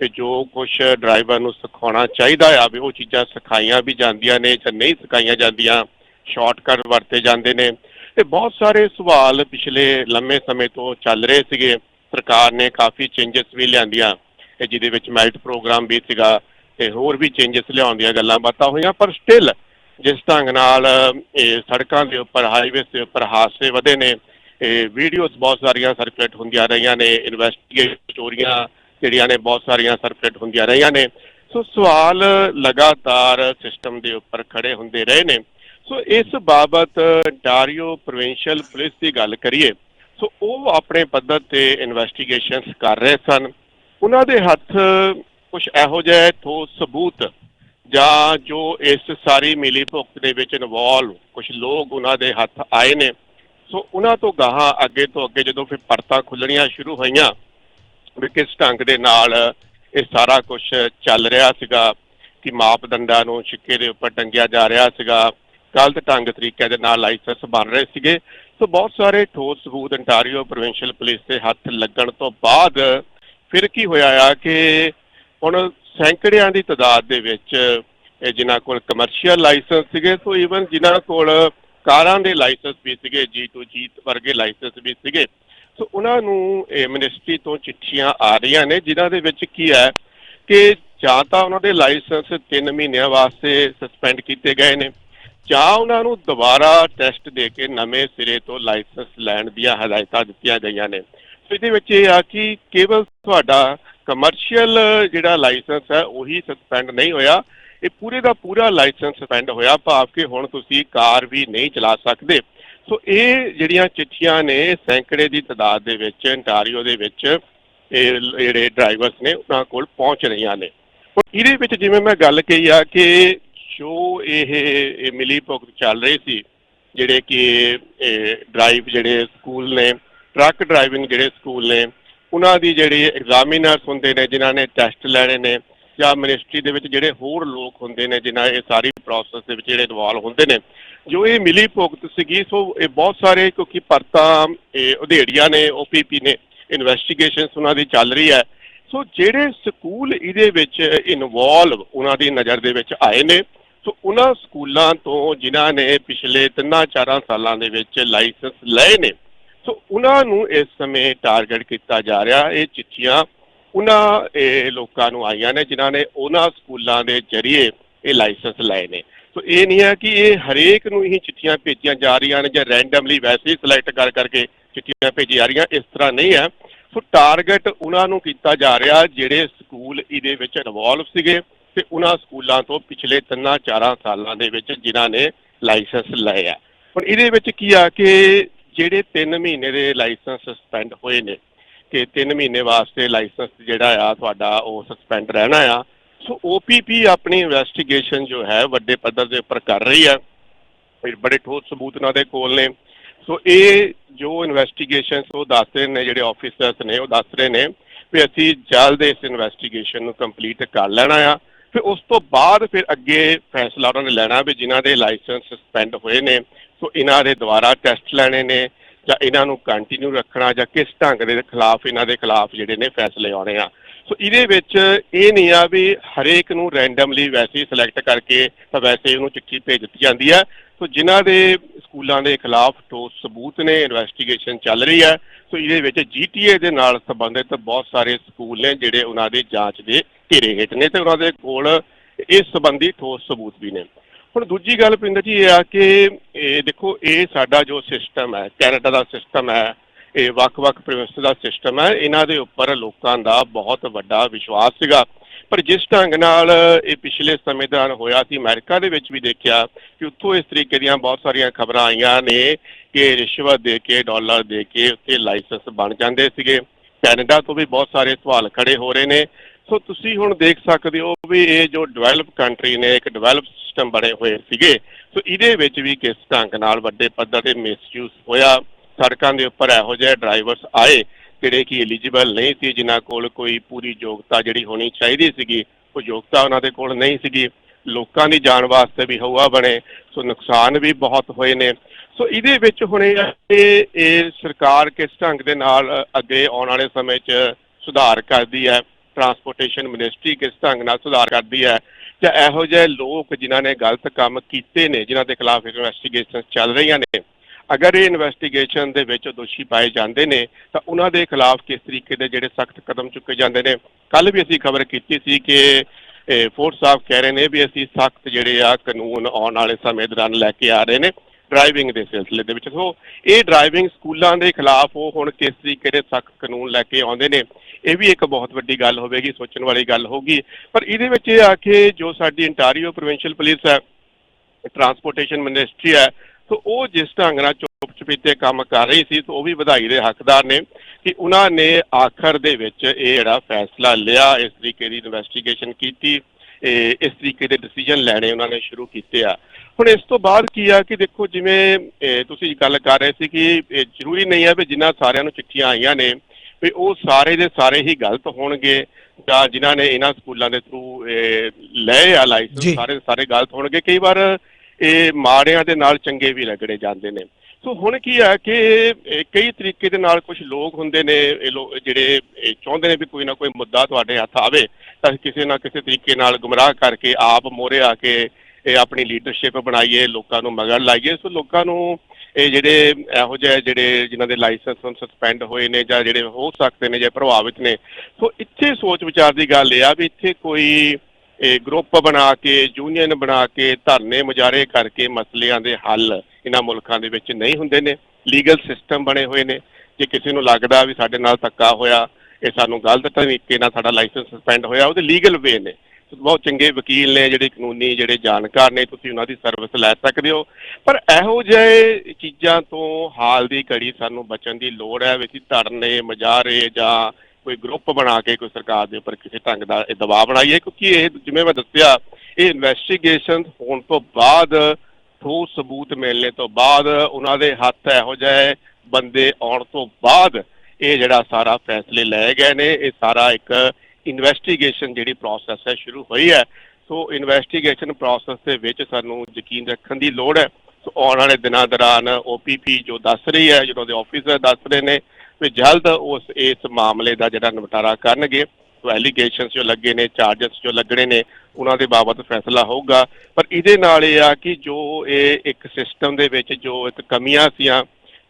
ਤੇ ਜੋ ਕੁਝ ਡਰਾਈਵਰ ਨੂੰ ਸਿਖਾਉਣਾ ਚਾਹੀਦਾ ਆ ਵੀ ਉਹ ਚੀਜ਼ਾਂ ਸਿਖਾਈਆਂ ਵੀ ਜਾਂਦੀਆਂ ਨੇ ਜਾਂ ਨਹੀਂ ਸਿਖਾਈਆਂ ਜਾਂਦੀਆਂ, ਸ਼ਾਰਟਕਟ ਵਰਤੇ ਜਾਂਦੇ ਨੇ ਤੇ ਬਹੁਤ ਸਾਰੇ ਸਵਾਲ ਪਿਛਲੇ ਲੰਮੇ ਸਮੇਂ ਤੋਂ ਚੱਲ ਰਹੇ ਸੀਗੇ। ਸਰਕਾਰ ਨੇ ਕਾਫੀ ਚੇਂਜਸ ਵੀ ਲਿਆਂਦੀਆਂ ਤੇ ਜਿਹਦੇ ਵਿੱਚ ਮੈਰਿਟ ਪ੍ਰੋਗਰਾਮ ਵੀ ਸੀਗਾ ਤੇ ਹੋਰ ਵੀ ਚੇਂਜਸ ਲਿਆਉਣ ਦੀਆਂ ਗੱਲਾਂ ਬਾਤਾਂ ਹੋਈਆਂ, ਪਰ ਸਟਿਲ ਜਿਸ ਢੰਗ ਨਾਲ ਇਹ ਸੜਕਾਂ ਦੇ ਉੱਪਰ ਹਾਈਵੇਜ਼ ਦੇ ਉੱਪਰ ਹਾਦਸੇ ਵਧੇ ਨੇ, ਇਹ ਵੀਡੀਓਜ਼ ਬਹੁਤ ਸਾਰੀਆਂ ਸਰਕੂਲੇਟ ਹੁੰਦੀਆਂ ਰਹੀਆਂ ਨੇ ਇਨਵੈਸਟੀਗੇਟ ਸਟੋਰੀਆਂ ਜਿਹੜੀਆਂ ਨੇ ਬਹੁਤ ਸਾਰੀਆਂ ਸਰਕੂਲੇਟ ਹੁੰਦੀਆਂ ਰਹੀਆਂ ਨੇ। ਸੋ ਸਵਾਲ ਲਗਾਤਾਰ ਸਿਸਟਮ ਦੇ ਉੱਪਰ ਖੜੇ ਹੁੰਦੇ ਰਹੇ ਨੇ। ਸੋ ਇਸ ਬਾਬਤ ਡਾਰੀਓ ਪ੍ਰੋਵਿੰਸ਼ੀਅਲ ਪੁਲਿਸ ਦੀ ਗੱਲ ਕਰੀਏ ਸੋ ਉਹ ਆਪਣੇ ਪੱਧਰ ਤੇ ਇਨਵੈਸਟੀਗੇਸ਼ਨਸ ਕਰ ਰਹੇ ਸਨ। ਉਹਨਾਂ ਦੇ ਹੱਥ ਕੁਝ ਇਹੋ ਜਿਹੇ ਠੋਸ ਸਬੂਤ ਜਾਂ ਜੋ ਇਸ ਸਾਰੀ ਮਿਲੀ ਭੁਗਤ ਦੇ ਵਿੱਚ ਇਨਵੋਲਵ ਕੁਝ ਲੋਕ ਉਹਨਾਂ ਦੇ ਹੱਥ ਆਏ ਨੇ। ਸੋ ਉਹਨਾਂ ਤੋਂ ਗਾਹਾਂ ਅੱਗੇ ਤੋਂ ਅੱਗੇ ਜਦੋਂ ਫਿਰ ਪਰਤਾਂ ਖੁੱਲਣੀਆਂ ਸ਼ੁਰੂ ਹੋਈਆਂ, ਵੀ ਕਿਸ ਢੰਗ ਦੇ ਨਾਲ ਇਹ ਸਾਰਾ ਕੁਝ ਚੱਲ ਰਿਹਾ ਸੀਗਾ, ਕਿ ਮਾਪਦੰਡਾਂ ਨੂੰ ਛਿੱਕੇ ਦੇ ਉੱਪਰ ਟੰਗਿਆ ਜਾ ਰਿਹਾ ਸੀਗਾ, ਗਲਤ ਢੰਗ ਤਰੀਕੇ ਦੇ ਨਾਲ ਲਾਇਸੈਂਸ ਬਣ ਰਹੇ ਸੀਗੇ। ਸੋ ਬਹੁਤ ਸਾਰੇ ਠੋਸ ਸਬੂਤ ਅੰਟਾਰੀਓ ਪ੍ਰੋਵਿੰਸ਼ੀਅਲ ਪੁਲਿਸ ਦੇ ਹੱਥ ਲੱਗਣ ਤੋਂ ਬਾਅਦ ਫਿਰ ਕੀ ਹੋਇਆ ਆ ਕਿ ਹੁਣ ਸੈਂਕੜਿਆਂ ਦੀ ਤਾਦਾਦ ਦੇ ਵਿੱਚ ਇਹ ਜਿਨ੍ਹਾਂ ਕੋਲ ਕਮਰਸ਼ੀਅਲ ਲਾਇਸੈਂਸ ਸੀਗੇ, ਸੋ ਈਵਨ ਜਿਨ੍ਹਾਂ ਕੋਲ ਕਾਰਾਂ ਦੇ ਲਾਇਸੈਂਸ ਵੀ ਸੀਗੇ ਜੀ ਟੂ ਜੀ ਵਰਗੇ ਲਾਇਸੈਂਸ ਵੀ ਸੀਗੇ, ਸੋ ਉਹਨਾਂ ਨੂੰ ਇਹ ਮਿਨਿਸਟਰੀ ਤੋਂ ਚਿੱਠੀਆਂ ਆ ਰਹੀਆਂ ਨੇ, ਜਿਨ੍ਹਾਂ ਦੇ ਵਿੱਚ ਕੀ ਹੈ ਕਿ ਜਾਂ ਤਾਂ ਉਹਨਾਂ ਦੇ ਲਾਇਸੈਂਸ 3 ਮਹੀਨਿਆਂ ਵਾਸਤੇ ਸਸਪੈਂਡ ਕੀਤੇ ਗਏ ਨੇ ਜਾਂ ਉਹਨਾਂ ਨੂੰ ਦੁਬਾਰਾ ਟੈਸਟ ਦੇ ਕੇ ਨਵੇਂ ਸਿਰੇ ਤੋਂ ਲਾਇਸੈਂਸ ਲੈਣ ਦੀਆਂ ਹਦਾਇਤਾਂ ਦਿੱਤੀਆਂ ਗਈਆਂ ਨੇ। ਸੋ ਇਹਦੇ ਵਿੱਚ ਇਹ ਆ ਕਿ ਕੇਵਲ ਤੁਹਾਡਾ ਕਮਰਸ਼ੀਅਲ ਜਿਹੜਾ ਲਾਇਸੈਂਸ ਹੈ, ਉਹੀ ਸਸਪੈਂਡ ਨਹੀਂ ਹੋਇਆ। ਇਹ ਪੂਰੇ ਦਾ ਪੂਰਾ ਲਾਇਸੈਂਸ ਸਸਪੈਂਡ ਹੋਇਆ, ਭਾਵ ਕਿ ਹੁਣ ਤੁਸੀਂ ਕਾਰ ਵੀ ਨਹੀਂ ਚਲਾ ਸਕਦੇ। ਸੋ ਇਹ ਜਿਹੜੀਆਂ ਚਿੱਠੀਆਂ ਨੇ, ਸੈਂਕੜੇ ਦੀ ਤਾਦਾਦ ਦੇ ਵਿੱਚ ਅੰਟਾਰੀਓ ਦੇ ਵਿੱਚ, ਇਹ ਜਿਹੜੇ ਡਰਾਈਵਰਸ ਨੇ, ਉਹਨਾਂ ਕੋਲ ਪਹੁੰਚ ਰਹੀਆਂ ਨੇ। ਇਹਦੇ ਵਿੱਚ ਜਿਵੇਂ ਮੈਂ ਗੱਲ ਕਹੀ ਆ ਕਿ ਜੋ ਇਹ ਮਿਲੀ ਭੁਗਤ ਚੱਲ ਰਹੀ ਸੀ, ਜਿਹੜੇ ਕਿ ਇਹ ਡਰਾਈਵ ਜਿਹੜੇ ਸਕੂਲ ਨੇ ਟਰੱਕ ਡਰਾਈਵਿੰਗ ਜਿਹੜੇ ਸਕੂਲ ਨੇ, ਉਹਨਾਂ ਦੀ ਜਿਹੜੀ ਐਗਜ਼ਾਮੀਨਰਸ ਹੁੰਦੇ ਨੇ, ਜਿਨ੍ਹਾਂ ਨੇ ਟੈਸਟ ਲੈਣੇ ਨੇ, ਜਾਂ ਮਿਨਿਸਟਰੀ ਦੇ ਵਿੱਚ ਜਿਹੜੇ ਹੋਰ ਲੋਕ ਹੁੰਦੇ ਨੇ, ਜਿਨ੍ਹਾਂ ਇਹ ਸਾਰੀ ਪ੍ਰੋਸੈਸ ਦੇ ਵਿੱਚ ਜਿਹੜੇ ਇਨਵੋਲਵ ਹੁੰਦੇ ਨੇ, ਜੋ ਇਹ ਮਿਲੀ ਭੁਗਤ ਸੀਗੀ, ਸੋ ਇਹ ਬਹੁਤ ਸਾਰੇ ਕਿਉਂਕਿ ਪਰਤਾਂ ਇਹ ਉਧੇੜੀਆਂ ਨੇ ਓਪੀਪੀ ਨੇ ਇਨਵੈਸਟੀਗੇਸ਼ਨਸ ਉਹਨਾਂ ਦੀ ਚੱਲ ਰਹੀ ਹੈ। ਸੋ ਜਿਹੜੇ ਸਕੂਲ ਇਹਦੇ ਵਿੱਚ ਇਨਵੋਲਵ ਉਹਨਾਂ ਦੀ ਨਜ਼ਰ ਦੇ ਵਿੱਚ ਆਏ ਨੇ ਸੋ ਉਹਨਾਂ ਸਕੂਲਾਂ ਤੋਂ ਜਿਨ੍ਹਾਂ ਨੇ ਪਿਛਲੇ ਤਿੰਨਾਂ ਚਾਰਾਂ ਸਾਲਾਂ ਦੇ ਵਿੱਚ ਲਾਇਸੈਂਸ ਲਏ ਨੇ, ਸੋ ਉਹਨਾਂ ਨੂੰ ਇਸ ਸਮੇਂ ਟਾਰਗੇਟ ਕੀਤਾ ਜਾ ਰਿਹਾ। ਇਹ ਚਿੱਠੀਆਂ ਉਹਨਾਂ, ਇਹ ਲੋਕਾਂ ਨੂੰ ਆਈਆਂ ਨੇ ਜਿਨ੍ਹਾਂ ਨੇ ਉਹਨਾਂ ਸਕੂਲਾਂ ਦੇ ਜ਼ਰੀਏ ਇਹ ਲਾਇਸੈਂਸ ਲਏ ਨੇ। ਸੋ ਇਹ ਨਹੀਂ ਹੈ ਕਿ ਇਹ ਹਰੇਕ ਨੂੰ ਹੀ ਚਿੱਠੀਆਂ ਭੇਜੀਆਂ ਜਾ ਰਹੀਆਂ ਨੇ ਜਾਂ ਰੈਂਡਮਲੀ ਵੈਸੇ ਹੀ ਸਿਲੈਕਟ ਕਰ ਕਰਕੇ ਚਿੱਠੀਆਂ ਭੇਜੀ ਜਾ ਰਹੀਆਂ, ਇਸ ਤਰ੍ਹਾਂ ਨਹੀਂ ਹੈ। ਸੋ ਟਾਰਗੇਟ ਉਹਨਾਂ ਨੂੰ ਕੀਤਾ ਜਾ ਰਿਹਾ, ਜਿਹੜੇ ਸਕੂਲ ਇਹਦੇ ਵਿੱਚ ਇਨਵੋਲਵ ਸੀਗੇ। ਤੇ ਉਹਨਾਂ ਸਕੂਲਾਂ ਤੋਂ ਪਿਛਲੇ ਤਿੰਨਾਂ ਚਾਰਾਂ ਸਾਲਾਂ ਦੇ ਵਿੱਚ ਜਿਨ੍ਹਾਂ ਨੇ ਲਾਇਸੈਂਸ ਲਏ ਆ। ਹੁਣ ਇਹਦੇ ਵਿੱਚ ਕੀ ਆ ਕਿ ਜਿਹੜੇ 3 ਮਹੀਨੇ ਦੇ ਲਾਇਸੈਂਸ ਸਸਪੈਂਡ ਹੋਏ ਨੇ, ਕਿ 3 ਮਹੀਨੇ ਵਾਸਤੇ ਲਾਇਸੈਂਸ ਜਿਹੜਾ ਆ ਤੁਹਾਡਾ ਉਹ ਸਸਪੈਂਡ ਰਹਿਣਾ ਆ। ਸੋ OPP ਆਪਣੀ ਇਨਵੈਸਟੀਗੇਸ਼ਨ ਜੋ ਹੈ ਵੱਡੇ ਪੱਧਰ ਦੇ ਉੱਪਰ ਕਰ ਰਹੀ ਆ। ਫਿਰ ਬੜੇ ਠੋਸ ਸਬੂਤ ਉਹਨਾਂ ਦੇ ਕੋਲ ਨੇ। ਸੋ ਇਹ ਜੋ ਇਨਵੈਸਟੀਗੇਸ਼ਨ ਉਹ ਦੱਸ ਰਹੇ ਨੇ, ਜਿਹੜੇ ਆਫੀਸਰਸ ਨੇ ਉਹ ਦੱਸ ਰਹੇ ਨੇ ਵੀ ਅਸੀਂ ਜਲਦ ਇਸ ਇਨਵੈਸਟੀਗੇਸ਼ਨ ਨੂੰ ਕੰਪਲੀਟ ਕਰ ਲੈਣਾ ਆ। ਫਿਰ ਉਸ ਤੋਂ ਬਾਅਦ ਫਿਰ ਅੱਗੇ ਫੈਸਲਾ ਉਹਨਾਂ ਨੇ ਲੈਣਾ ਵੀ ਜਿਨ੍ਹਾਂ ਦੇ ਲਾਇਸੈਂਸ ਸਸਪੈਂਡ ਹੋਏ ਨੇ, ਸੋ ਇਹਨਾਂ ਦੇ ਦੁਆਰਾ ਟੈਸਟ ਲੈਣੇ ਨੇ, ਜਾਂ ਇਹਨਾਂ ਨੂੰ ਕੰਟੀਨਿਊ ਰੱਖਣਾ, ਜਾਂ ਕਿਸ ਢੰਗ ਦੇ ਖਿਲਾਫ ਇਹਨਾਂ ਦੇ ਖਿਲਾਫ ਜਿਹੜੇ ਨੇ ਫੈਸਲੇ ਆਉਣੇ ਆ। ਸੋ ਇਹਦੇ ਵਿੱਚ ਇਹ ਨਹੀਂ ਆ ਵੀ ਹਰੇਕ ਨੂੰ ਰੈਂਡਮਲੀ ਵੈਸੇ ਹੀ ਸਿਲੈਕਟ ਕਰਕੇ ਤਾਂ ਵੈਸੇ ਉਹਨੂੰ ਚਿੱਠੀ ਭੇਜ ਦਿੱਤੀ ਜਾਂਦੀ ਹੈ ਸੋ ਜਿਨ੍ਹਾਂ ਦੇ ਸਕੂਲਾਂ ਦੇ ਖਿਲਾਫ ਠੋਸ ਸਬੂਤ ਨੇ ਇਨਵੈਸਟੀਗੇਸ਼ਨ ਚੱਲ ਰਹੀ ਹੈ ਸੋ ਇਹਦੇ ਵਿੱਚ ਜੀਟੀਏ ਦੇ ਨਾਲ ਸੰਬੰਧਿਤ ਬਹੁਤ ਸਾਰੇ ਸਕੂਲ ਨੇ ਜਿਹੜੇ ਉਹਨਾਂ ਦੀ ਜਾਂਚ ਦੇ ਘੇਰੇ ਹੇਠ ਨੇ ਤੇ ਉਹਨਾਂ ਦੇ ਕੋਲ ਇਸ ਸੰਬੰਧੀ ਠੋਸ ਸਬੂਤ ਵੀ ਨੇ। ਹੁਣ ਦੂਜੀ ਗੱਲ ਪਿੰਦਰ ਜੀ ਇਹ ਆ ਕਿ ਇਹ ਦੇਖੋ, ਇਹ ਸਾਡਾ ਜੋ ਸਿਸਟਮ ਹੈ ਕੈਨੇਡਾ ਦਾ ਸਿਸਟਮ ਹੈ, ਇਹ ਵੱਖ-ਵੱਖ ਪ੍ਰੋਵਿੰਸ ਦਾ ਸਿਸਟਮ ਹੈ, ਇਹਨਾਂ ਦੇ ਉੱਪਰ ਲੋਕਾਂ ਦਾ ਬਹੁਤ ਵੱਡਾ ਵਿਸ਼ਵਾਸ ਸੀਗਾ। ਪਰ ਜਿਸ ਢੰਗ ਨਾਲ ਇਹ ਪਿਛਲੇ ਸਮੇਂ ਦੌਰਾਨ ਹੋਇਆ ਸੀ, ਅਮਰੀਕਾ ਦੇ ਵਿੱਚ ਵੀ ਦੇਖਿਆ ਕਿ ਉੱਥੋਂ ਇਸ ਤਰੀਕੇ ਦੀਆਂ ਬਹੁਤ ਸਾਰੀਆਂ ਖਬਰਾਂ ਆਈਆਂ ਨੇ ਕਿ ਰਿਸ਼ਵਤ ਦੇ ਕੇ, ਡਾਲਰ ਦੇ ਕੇ ਉੱਥੇ ਲਾਇਸੈਂਸ ਬਣ ਜਾਂਦੇ ਸੀਗੇ। ਕੈਨੇਡਾ ਤੋਂ ਵੀ ਬਹੁਤ ਸਾਰੇ ਸਵਾਲ ਖੜੇ ਹੋ ਰਹੇ ਨੇ। ਸੋ ਤੁਸੀਂ ਹੁਣ ਦੇਖ ਸਕਦੇ ਹੋ ਵੀ ਇਹ ਜੋ ਡਿਵੈਲਪ ਕੰਟਰੀ ਨੇ, ਇੱਕ ਡਿਵੈਲਪ ਸਿਸਟਮ ਬਣੇ ਹੋਏ ਸੀਗੇ। ਸੋ ਇਹਦੇ ਵਿੱਚ ਵੀ ਕਿਸ ਢੰਗ ਨਾਲ ਵੱਡੇ ਪੱਧਰ ਤੇ ਮਿਸਯੂਜ਼ ਹੋਇਆ, ਸੜਕਾਂ ਦੇ ਉੱਪਰ ਇਹੋ ਜਿਹੇ ਡਰਾਈਵਰਸ ਆਏ, ਜਿਹੜੇ ਕਿ ਐਲੀਜੀਬਲ ਨਹੀਂ ਸੀ, ਜਿਨ੍ਹਾਂ ਕੋਲ ਕੋਈ ਪੂਰੀ ਯੋਗਤਾ ਜਿਹੜੀ ਹੋਣੀ ਚਾਹੀਦੀ ਸੀਗੀ, ਉਹ ਯੋਗਤਾ ਉਹਨਾਂ ਦੇ ਕੋਲ ਨਹੀਂ ਸੀਗੀ। ਲੋਕਾਂ ਦੀ ਜਾਨ ਵਾਸਤੇ ਵੀ ਹਵਾ ਬਣੇ, ਸੋ ਨੁਕਸਾਨ ਵੀ ਬਹੁਤ ਹੋਏ ਨੇ। ਸੋ ਇਹਦੇ ਵਿੱਚ ਹੁਣ ਇਹ ਇਹ ਸਰਕਾਰ ਕਿਸ ਢੰਗ ਦੇ ਨਾਲ ਅੱਗੇ ਆਉਣ ਵਾਲੇ ਸਮੇਂ 'ਚ ਸੁਧਾਰ ਕਰਦੀ ਹੈ। ਟਰਾਂਸਪੋਰਟੇਸ਼ਨ ਮਿਨਿਸਟਰੀ ਕਿਸ ਢੰਗ ਨਾਲ ਸੁਧਾਰ ਕਰਦੀ ਹੈ? ਜਾਂ ਇਹੋ ਜਿਹੇ ਲੋਕ ਜਿਨ੍ਹਾਂ ਨੇ ਗਲਤ ਕੰਮ ਕੀਤੇ ਨੇ, ਜਿਨ੍ਹਾਂ ਦੇ ਖਿਲਾਫ ਇਨਵੈਸਟੀਗੇਸ਼ਨ ਚੱਲ ਰਹੀਆਂ ਨੇ? ਅਗਰ ਇਹ ਇਨਵੈਸਟੀਗੇਸ਼ਨ ਦੇ ਵਿੱਚ ਦੋਸ਼ੀ ਪਾਏ ਜਾਂਦੇ ਨੇ, ਤਾਂ ਉਹਨਾਂ ਦੇ ਖਿਲਾਫ ਕਿਸ ਤਰੀਕੇ ਦੇ ਜਿਹੜੇ ਸਖਤ ਕਦਮ ਚੁੱਕੇ ਜਾਂਦੇ ਨੇ? ਕੱਲ ਵੀ ਅਸੀਂ ਖਬਰ ਕੀਤੀ ਸੀ ਕਿ ਫੋਰਸ ਸਾਹਿਬ ਕਹਿ ਰਹੇ ਨੇ ਵੀ ਅਸੀਂ ਸਖਤ ਜਿਹੜੇ ਆ ਕਾਨੂੰਨ ਆਉਣ ਵਾਲੇ ਸਮੇਂ ਦੌਰਾਨ ਲੈ ਕੇ ਆ ਰਹੇ ਨੇ। ਡਰਾਈਵਿੰਗ ਦੇ ਸਿਲਸਿਲੇ ਦੇ ਵਿੱਚ। ਸੋ ਇਹ ਡਰਾਈਵਿੰਗ ਸਕੂਲਾਂ ਦੇ ਖਿਲਾਫ ਉਹ ਹੁਣ ਕਿਸ ਤਰੀਕੇ ਦੇ ਸਖਤ ਕਾਨੂੰਨ ਲੈ ਕੇ ਆਉਂਦੇ ਨੇ, ਇਹ ਵੀ ਇੱਕ ਬਹੁਤ ਵੱਡੀ ਗੱਲ ਹੋਵੇਗੀ, ਸੋਚਣ ਵਾਲੀ ਗੱਲ ਹੋਗੀ ਪਰ ਇਹਦੇ ਵਿੱਚ ਇਹ ਆ ਕਿ ਜੋ ਸਾਡੀ ਇੰਟਾਰੀਓ ਪ੍ਰੋਵਿੰਸ਼ੀਅਲ ਪੁਲਿਸ ਹੈ ਟਰਾਂਸਪੋਰਟੇਸ਼ਨ ਮਿਨਿਸਟਰੀ ਹੈ, ਸੋ ਉਹ ਜਿਸ ਢੰਗ ਨਾਲ ਚੁੱਪ ਚਪੀਤੇ ਕੰਮ ਕਰ ਰਹੀ ਸੀ, ਸੋ ਉਹ ਵੀ ਵਧਾਈ ਦੇ ਹੱਕਦਾਰ ਨੇ ਕਿ ਉਹਨਾਂ ਨੇ ਆਖਰ ਦੇ ਵਿੱਚ ਇਹ ਜਿਹੜਾ ਫੈਸਲਾ ਲਿਆ, ਇਸ ਤਰੀਕੇ ਦੀ ਇਨਵੈਸਟੀਗੇਸ਼ਨ ਕੀਤੀ, ਇਹ ਇਸ ਤਰੀਕੇ ਦੇ ਡਿਸੀਜਨ ਲੈਣੇ ਉਹਨਾਂ ਨੇ ਸ਼ੁਰੂ ਕੀਤੇ ਆ। ਹੁਣ ਇਸ ਤੋਂ ਬਾਅਦ ਕੀ ਆ ਕਿ ਦੇਖੋ ਜਿਵੇਂ ਤੁਸੀਂ ਗੱਲ ਕਰ ਰਹੇ ਸੀ ਕਿ ਜ਼ਰੂਰੀ ਨਹੀਂ ਹੈ ਵੀ ਜਿਨ੍ਹਾਂ ਸਾਰਿਆਂ ਨੂੰ ਚਿੱਠੀਆਂ ਆਈਆਂ ਨੇ ਵੀ ਉਹ ਸਾਰੇ ਦੇ ਸਾਰੇ ਹੀ ਗਲਤ ਹੋਣਗੇ ਜਾਂ ਜਿਨ੍ਹਾਂ ਨੇ ਇਹਨਾਂ ਸਕੂਲਾਂ ਦੇ ਥਰੂ ਲਏ ਆ। ਲਾਇਸੈਂਸ ਸਾਰੇ ਦੇ ਸਾਰੇ ਗਲਤ ਹੋਣਗੇ ਕਈ ਵਾਰ ਇਹ ਮਾੜਿਆਂ ਦੇ ਨਾਲ ਚੰਗੇ ਵੀ ਰਗੜੇ ਜਾਂਦੇ ਨੇ ਸੋ ਹੁਣ ਕੀ ਹੈ ਕਿ ਕਈ ਤਰੀਕੇ ਦੇ ਨਾਲ ਕੁਝ ਲੋਕ ਹੁੰਦੇ ਨੇ ਜਿਹੜੇ ਚਾਹੁੰਦੇ ਨੇ ਵੀ ਕੋਈ ਨਾ ਕੋਈ ਮੁੱਦਾ ਤੁਹਾਡੇ ਹੱਥ ਆਵੇ ਤਾਂ ਕਿਸੇ ਨਾ ਕਿਸੇ ਤਰੀਕੇ ਨਾਲ ਗੁੰਮਰਾਹ ਕਰਕੇ ਆਪ ਮੋਰੇ ਆ ਕੇ ਇਹ ਆਪਣੀ ਲੀਡਰਸ਼ਿਪ ਬਣਾਈਏ, ਲੋਕਾਂ ਨੂੰ ਮਗਰ ਲਾਈਏ। ਸੋ ਲੋਕਾਂ ਨੂੰ ਇਹ ਜਿਹੜੇ ਇਹੋ ਜਿਹੇ ਜਿਹੜੇ ਜਿਨ੍ਹਾਂ ਦੇ ਲਾਇਸੈਂਸ ਹੁਣ ਸਸਪੈਂਡ ਹੋਏ ਨੇ ਜਾਂ ਜਿਹੜੇ ਹੋ ਸਕਦੇ ਨੇ ਜਾਂ ਪ੍ਰਭਾਵਿਤ ਨੇ, ਸੋ ਇੱਥੇ ਸੋਚ ਵਿਚਾਰ ਦੀ ਗੱਲ ਇਹ ਆ ਵੀ ਇੱਥੇ ਕੋਈ, ਇਹ ਗਰੁੱਪ ਬਣਾ ਕੇ ਯੂਨੀਅਨ ਬਣਾ ਕੇ, ਧਰਨੇ ਮੁਜ਼ਾਹਰੇ ਕਰਕੇ ਮਸਲਿਆਂ ਦੇ ਹੱਲ ਇਹਨਾਂ ਮੁਲਕਾਂ ਦੇ ਵਿੱਚ ਨਹੀਂ ਹੁੰਦੇ ਨੇ। ਲੀਗਲ ਸਿਸਟਮ ਬਣੇ ਹੋਏ ਨੇ। ਜੇ ਕਿਸੇ ਨੂੰ ਲੱਗਦਾ ਵੀ ਸਾਡੇ ਨਾਲ ਧੱਕਾ ਹੋਇਆ, ਇਹ ਸਾਨੂੰ ਗਲਤ ਤਰੀਕੇ ਨਾਲ ਸਾਡਾ ਲਾਇਸੈਂਸ ਸਸਪੈਂਡ ਹੋਇਆ, ਉਹਦੇ ਲੀਗਲ ਵੇ ਨੇ। ਬਹੁਤ ਚੰਗੇ ਵਕੀਲ ਨੇ, ਜਿਹੜੇ ਕਾਨੂੰਨੀ, ਜਿਹੜੇ ਜਾਣਕਾਰ ਨੇ, ਤੁਸੀਂ ਉਹਨਾਂ ਦੀ ਸਰਵਿਸ ਲੈ ਸਕਦੇ ਹੋ। ਪਰ ਇਹੋ ਜਿਹੇ ਚੀਜ਼ਾਂ ਤੋਂ ਹਾਲ ਦੀ ਘੜੀ ਸਾਨੂੰ ਬਚਣ ਦੀ ਲੋੜ ਹੈ, ਵੀ ਅਸੀਂ ਧਰਨੇ ਮੁਜ਼ਾਹਰੇ ਜਾਂ ਕੋਈ ਗਰੁੱਪ ਬਣਾ ਕੇ ਕੋਈ ਸਰਕਾਰ ਦੇ ਉੱਪਰ ਕਿਸੇ ਢੰਗ ਦਾ ਇਹ ਦਬਾਅ ਬਣਾਈਏ, ਕਿਉਂਕਿ ਇਹ ਜਿਵੇਂ ਮੈਂ ਦੱਸਿਆ, ਇਹ ਇਨਵੈਸਟੀਗੇਸ਼ਨ ਹੋਣ ਤੋਂ ਬਾਅਦ ਠੋਸ ਸਬੂਤ ਮਿਲਣੇ ਤੋਂ ਬਾਅਦ ਉਹਨਾਂ ਦੇ ਹੱਥ ਇਹੋ ਜਿਹੇ ਬੰਦੇ ਆਉਣ ਤੋਂ ਬਾਅਦ ਇਹ ਜਿਹੜਾ ਸਾਰਾ ਫੈਸਲੇ ਲਏ ਗਏ ਨੇ, ਇਹ ਸਾਰਾ ਇੱਕ ਇਨਵੈਸਟੀਗੇਸ਼ਨ ਜਿਹੜੀ ਪ੍ਰੋਸੈਸ ਹੈ, ਸ਼ੁਰੂ ਹੋਈ ਹੈ। ਸੋ ਇਨਵੈਸਟੀਗੇਸ਼ਨ ਪ੍ਰੋਸੈਸ ਦੇ ਵਿੱਚ ਸਾਨੂੰ ਯਕੀਨ ਰੱਖਣ ਦੀ ਲੋੜ ਹੈ। ਸੋ ਆਉਣ ਵਾਲੇ ਦਿਨਾਂ ਦੌਰਾਨ OPP ਜੋ ਦੱਸ ਰਹੀ ਹੈ ਜਿਹਨਾਂ ਦੇ ਆਫੀਸਰ ਦੱਸ ਰਹੇ ਨੇ ਵੀ ਜਲਦ ਉਸ, ਇਸ ਮਾਮਲੇ ਦਾ ਜਿਹੜਾ ਨਿਪਟਾਰਾ ਕਰਨਗੇ ਸੋ ਐਲੀਗੇਸ਼ਨਸ ਜੋ ਲੱਗੇ ਨੇ ਚਾਰजेस ਜੋ ਲੱਗਣੇ ਨੇ, ਉਹਨਾਂ ਦੇ ਬਾਬਤ ਫੈਸਲਾ ਹੋਊਗਾ। ਪਰ ਇਹਦੇ ਨਾਲ ਇਹ ਆ ਕਿ ਜੋ ਇਹ ਇੱਕ ਸਿਸਟਮ ਦੇ ਵਿੱਚ ਜੋ ਇੱਕ ਕਮੀਆਂ ਸੀਆਂ,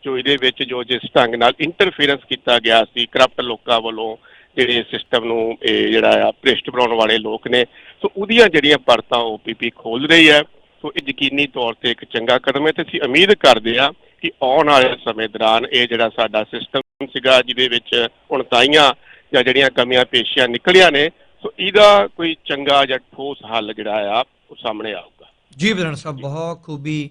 ਜੋ ਇਹਦੇ ਵਿੱਚ ਜੋ ਜਿਸ ਢੰਗ ਨਾਲ ਇੰਟਰਫੇਰੈਂਸ ਕੀਤਾ ਗਿਆ ਸੀ ਕਰਪਟ ਲੋਕਾਂ ਵੱਲੋਂ ਜਿਹੜੇ ਸਿਸਟਮ ਨੂੰ, ਇਹ ਜਿਹੜਾ ਆ, ਭ੍ਰਿਸ਼ਟ ਬਣਾਉਣ ਵਾਲੇ ਲੋਕ ਨੇ। ਸੋ ਉਹਦੀਆਂ ਜਿਹੜੀਆਂ ਪਰਤਾਂ OPP ਖੋਲ ਰਹੀ ਹੈ। ਸੋ ਇਹ ਯਕੀਨੀ ਤੌਰ ਤੇ ਇੱਕ ਚੰਗਾ ਕਦਮ ਹੈ ਤੇ ਅਸੀਂ ਉਮੀਦ ਕਰਦੇ ਹਾਂ ਕਿ ਆਉਣ ਵਾਲੇ ਸਮੇਂ ਦੌਰਾਨ ਇਹ ਜਿਹੜਾ ਸਾਡਾ ਸਿਸਟਮ ਸੀਗਾ, ਜਿਹਦੇ ਵਿੱਚ ਉਣਤਾਈਆਂ ਜਾਂ ਜਿਹੜੀਆਂ ਕਮੀਆਂ ਪੇਸ਼ੀਆਂ ਨਿਕਲੀਆਂ ਨੇ, ਸੋ ਇਹਦਾ ਕੋਈ ਚੰਗਾ ਜਾਂ ਠੋਸ ਹੱਲ ਜਿਹੜਾ ਆ, ਉਹ ਸਾਹਮਣੇ ਆਊਗਾ। ਜੀ ਬਰਨ ਸਾਹਿਬ, ਬਹੁਤ ਖੂਬੀ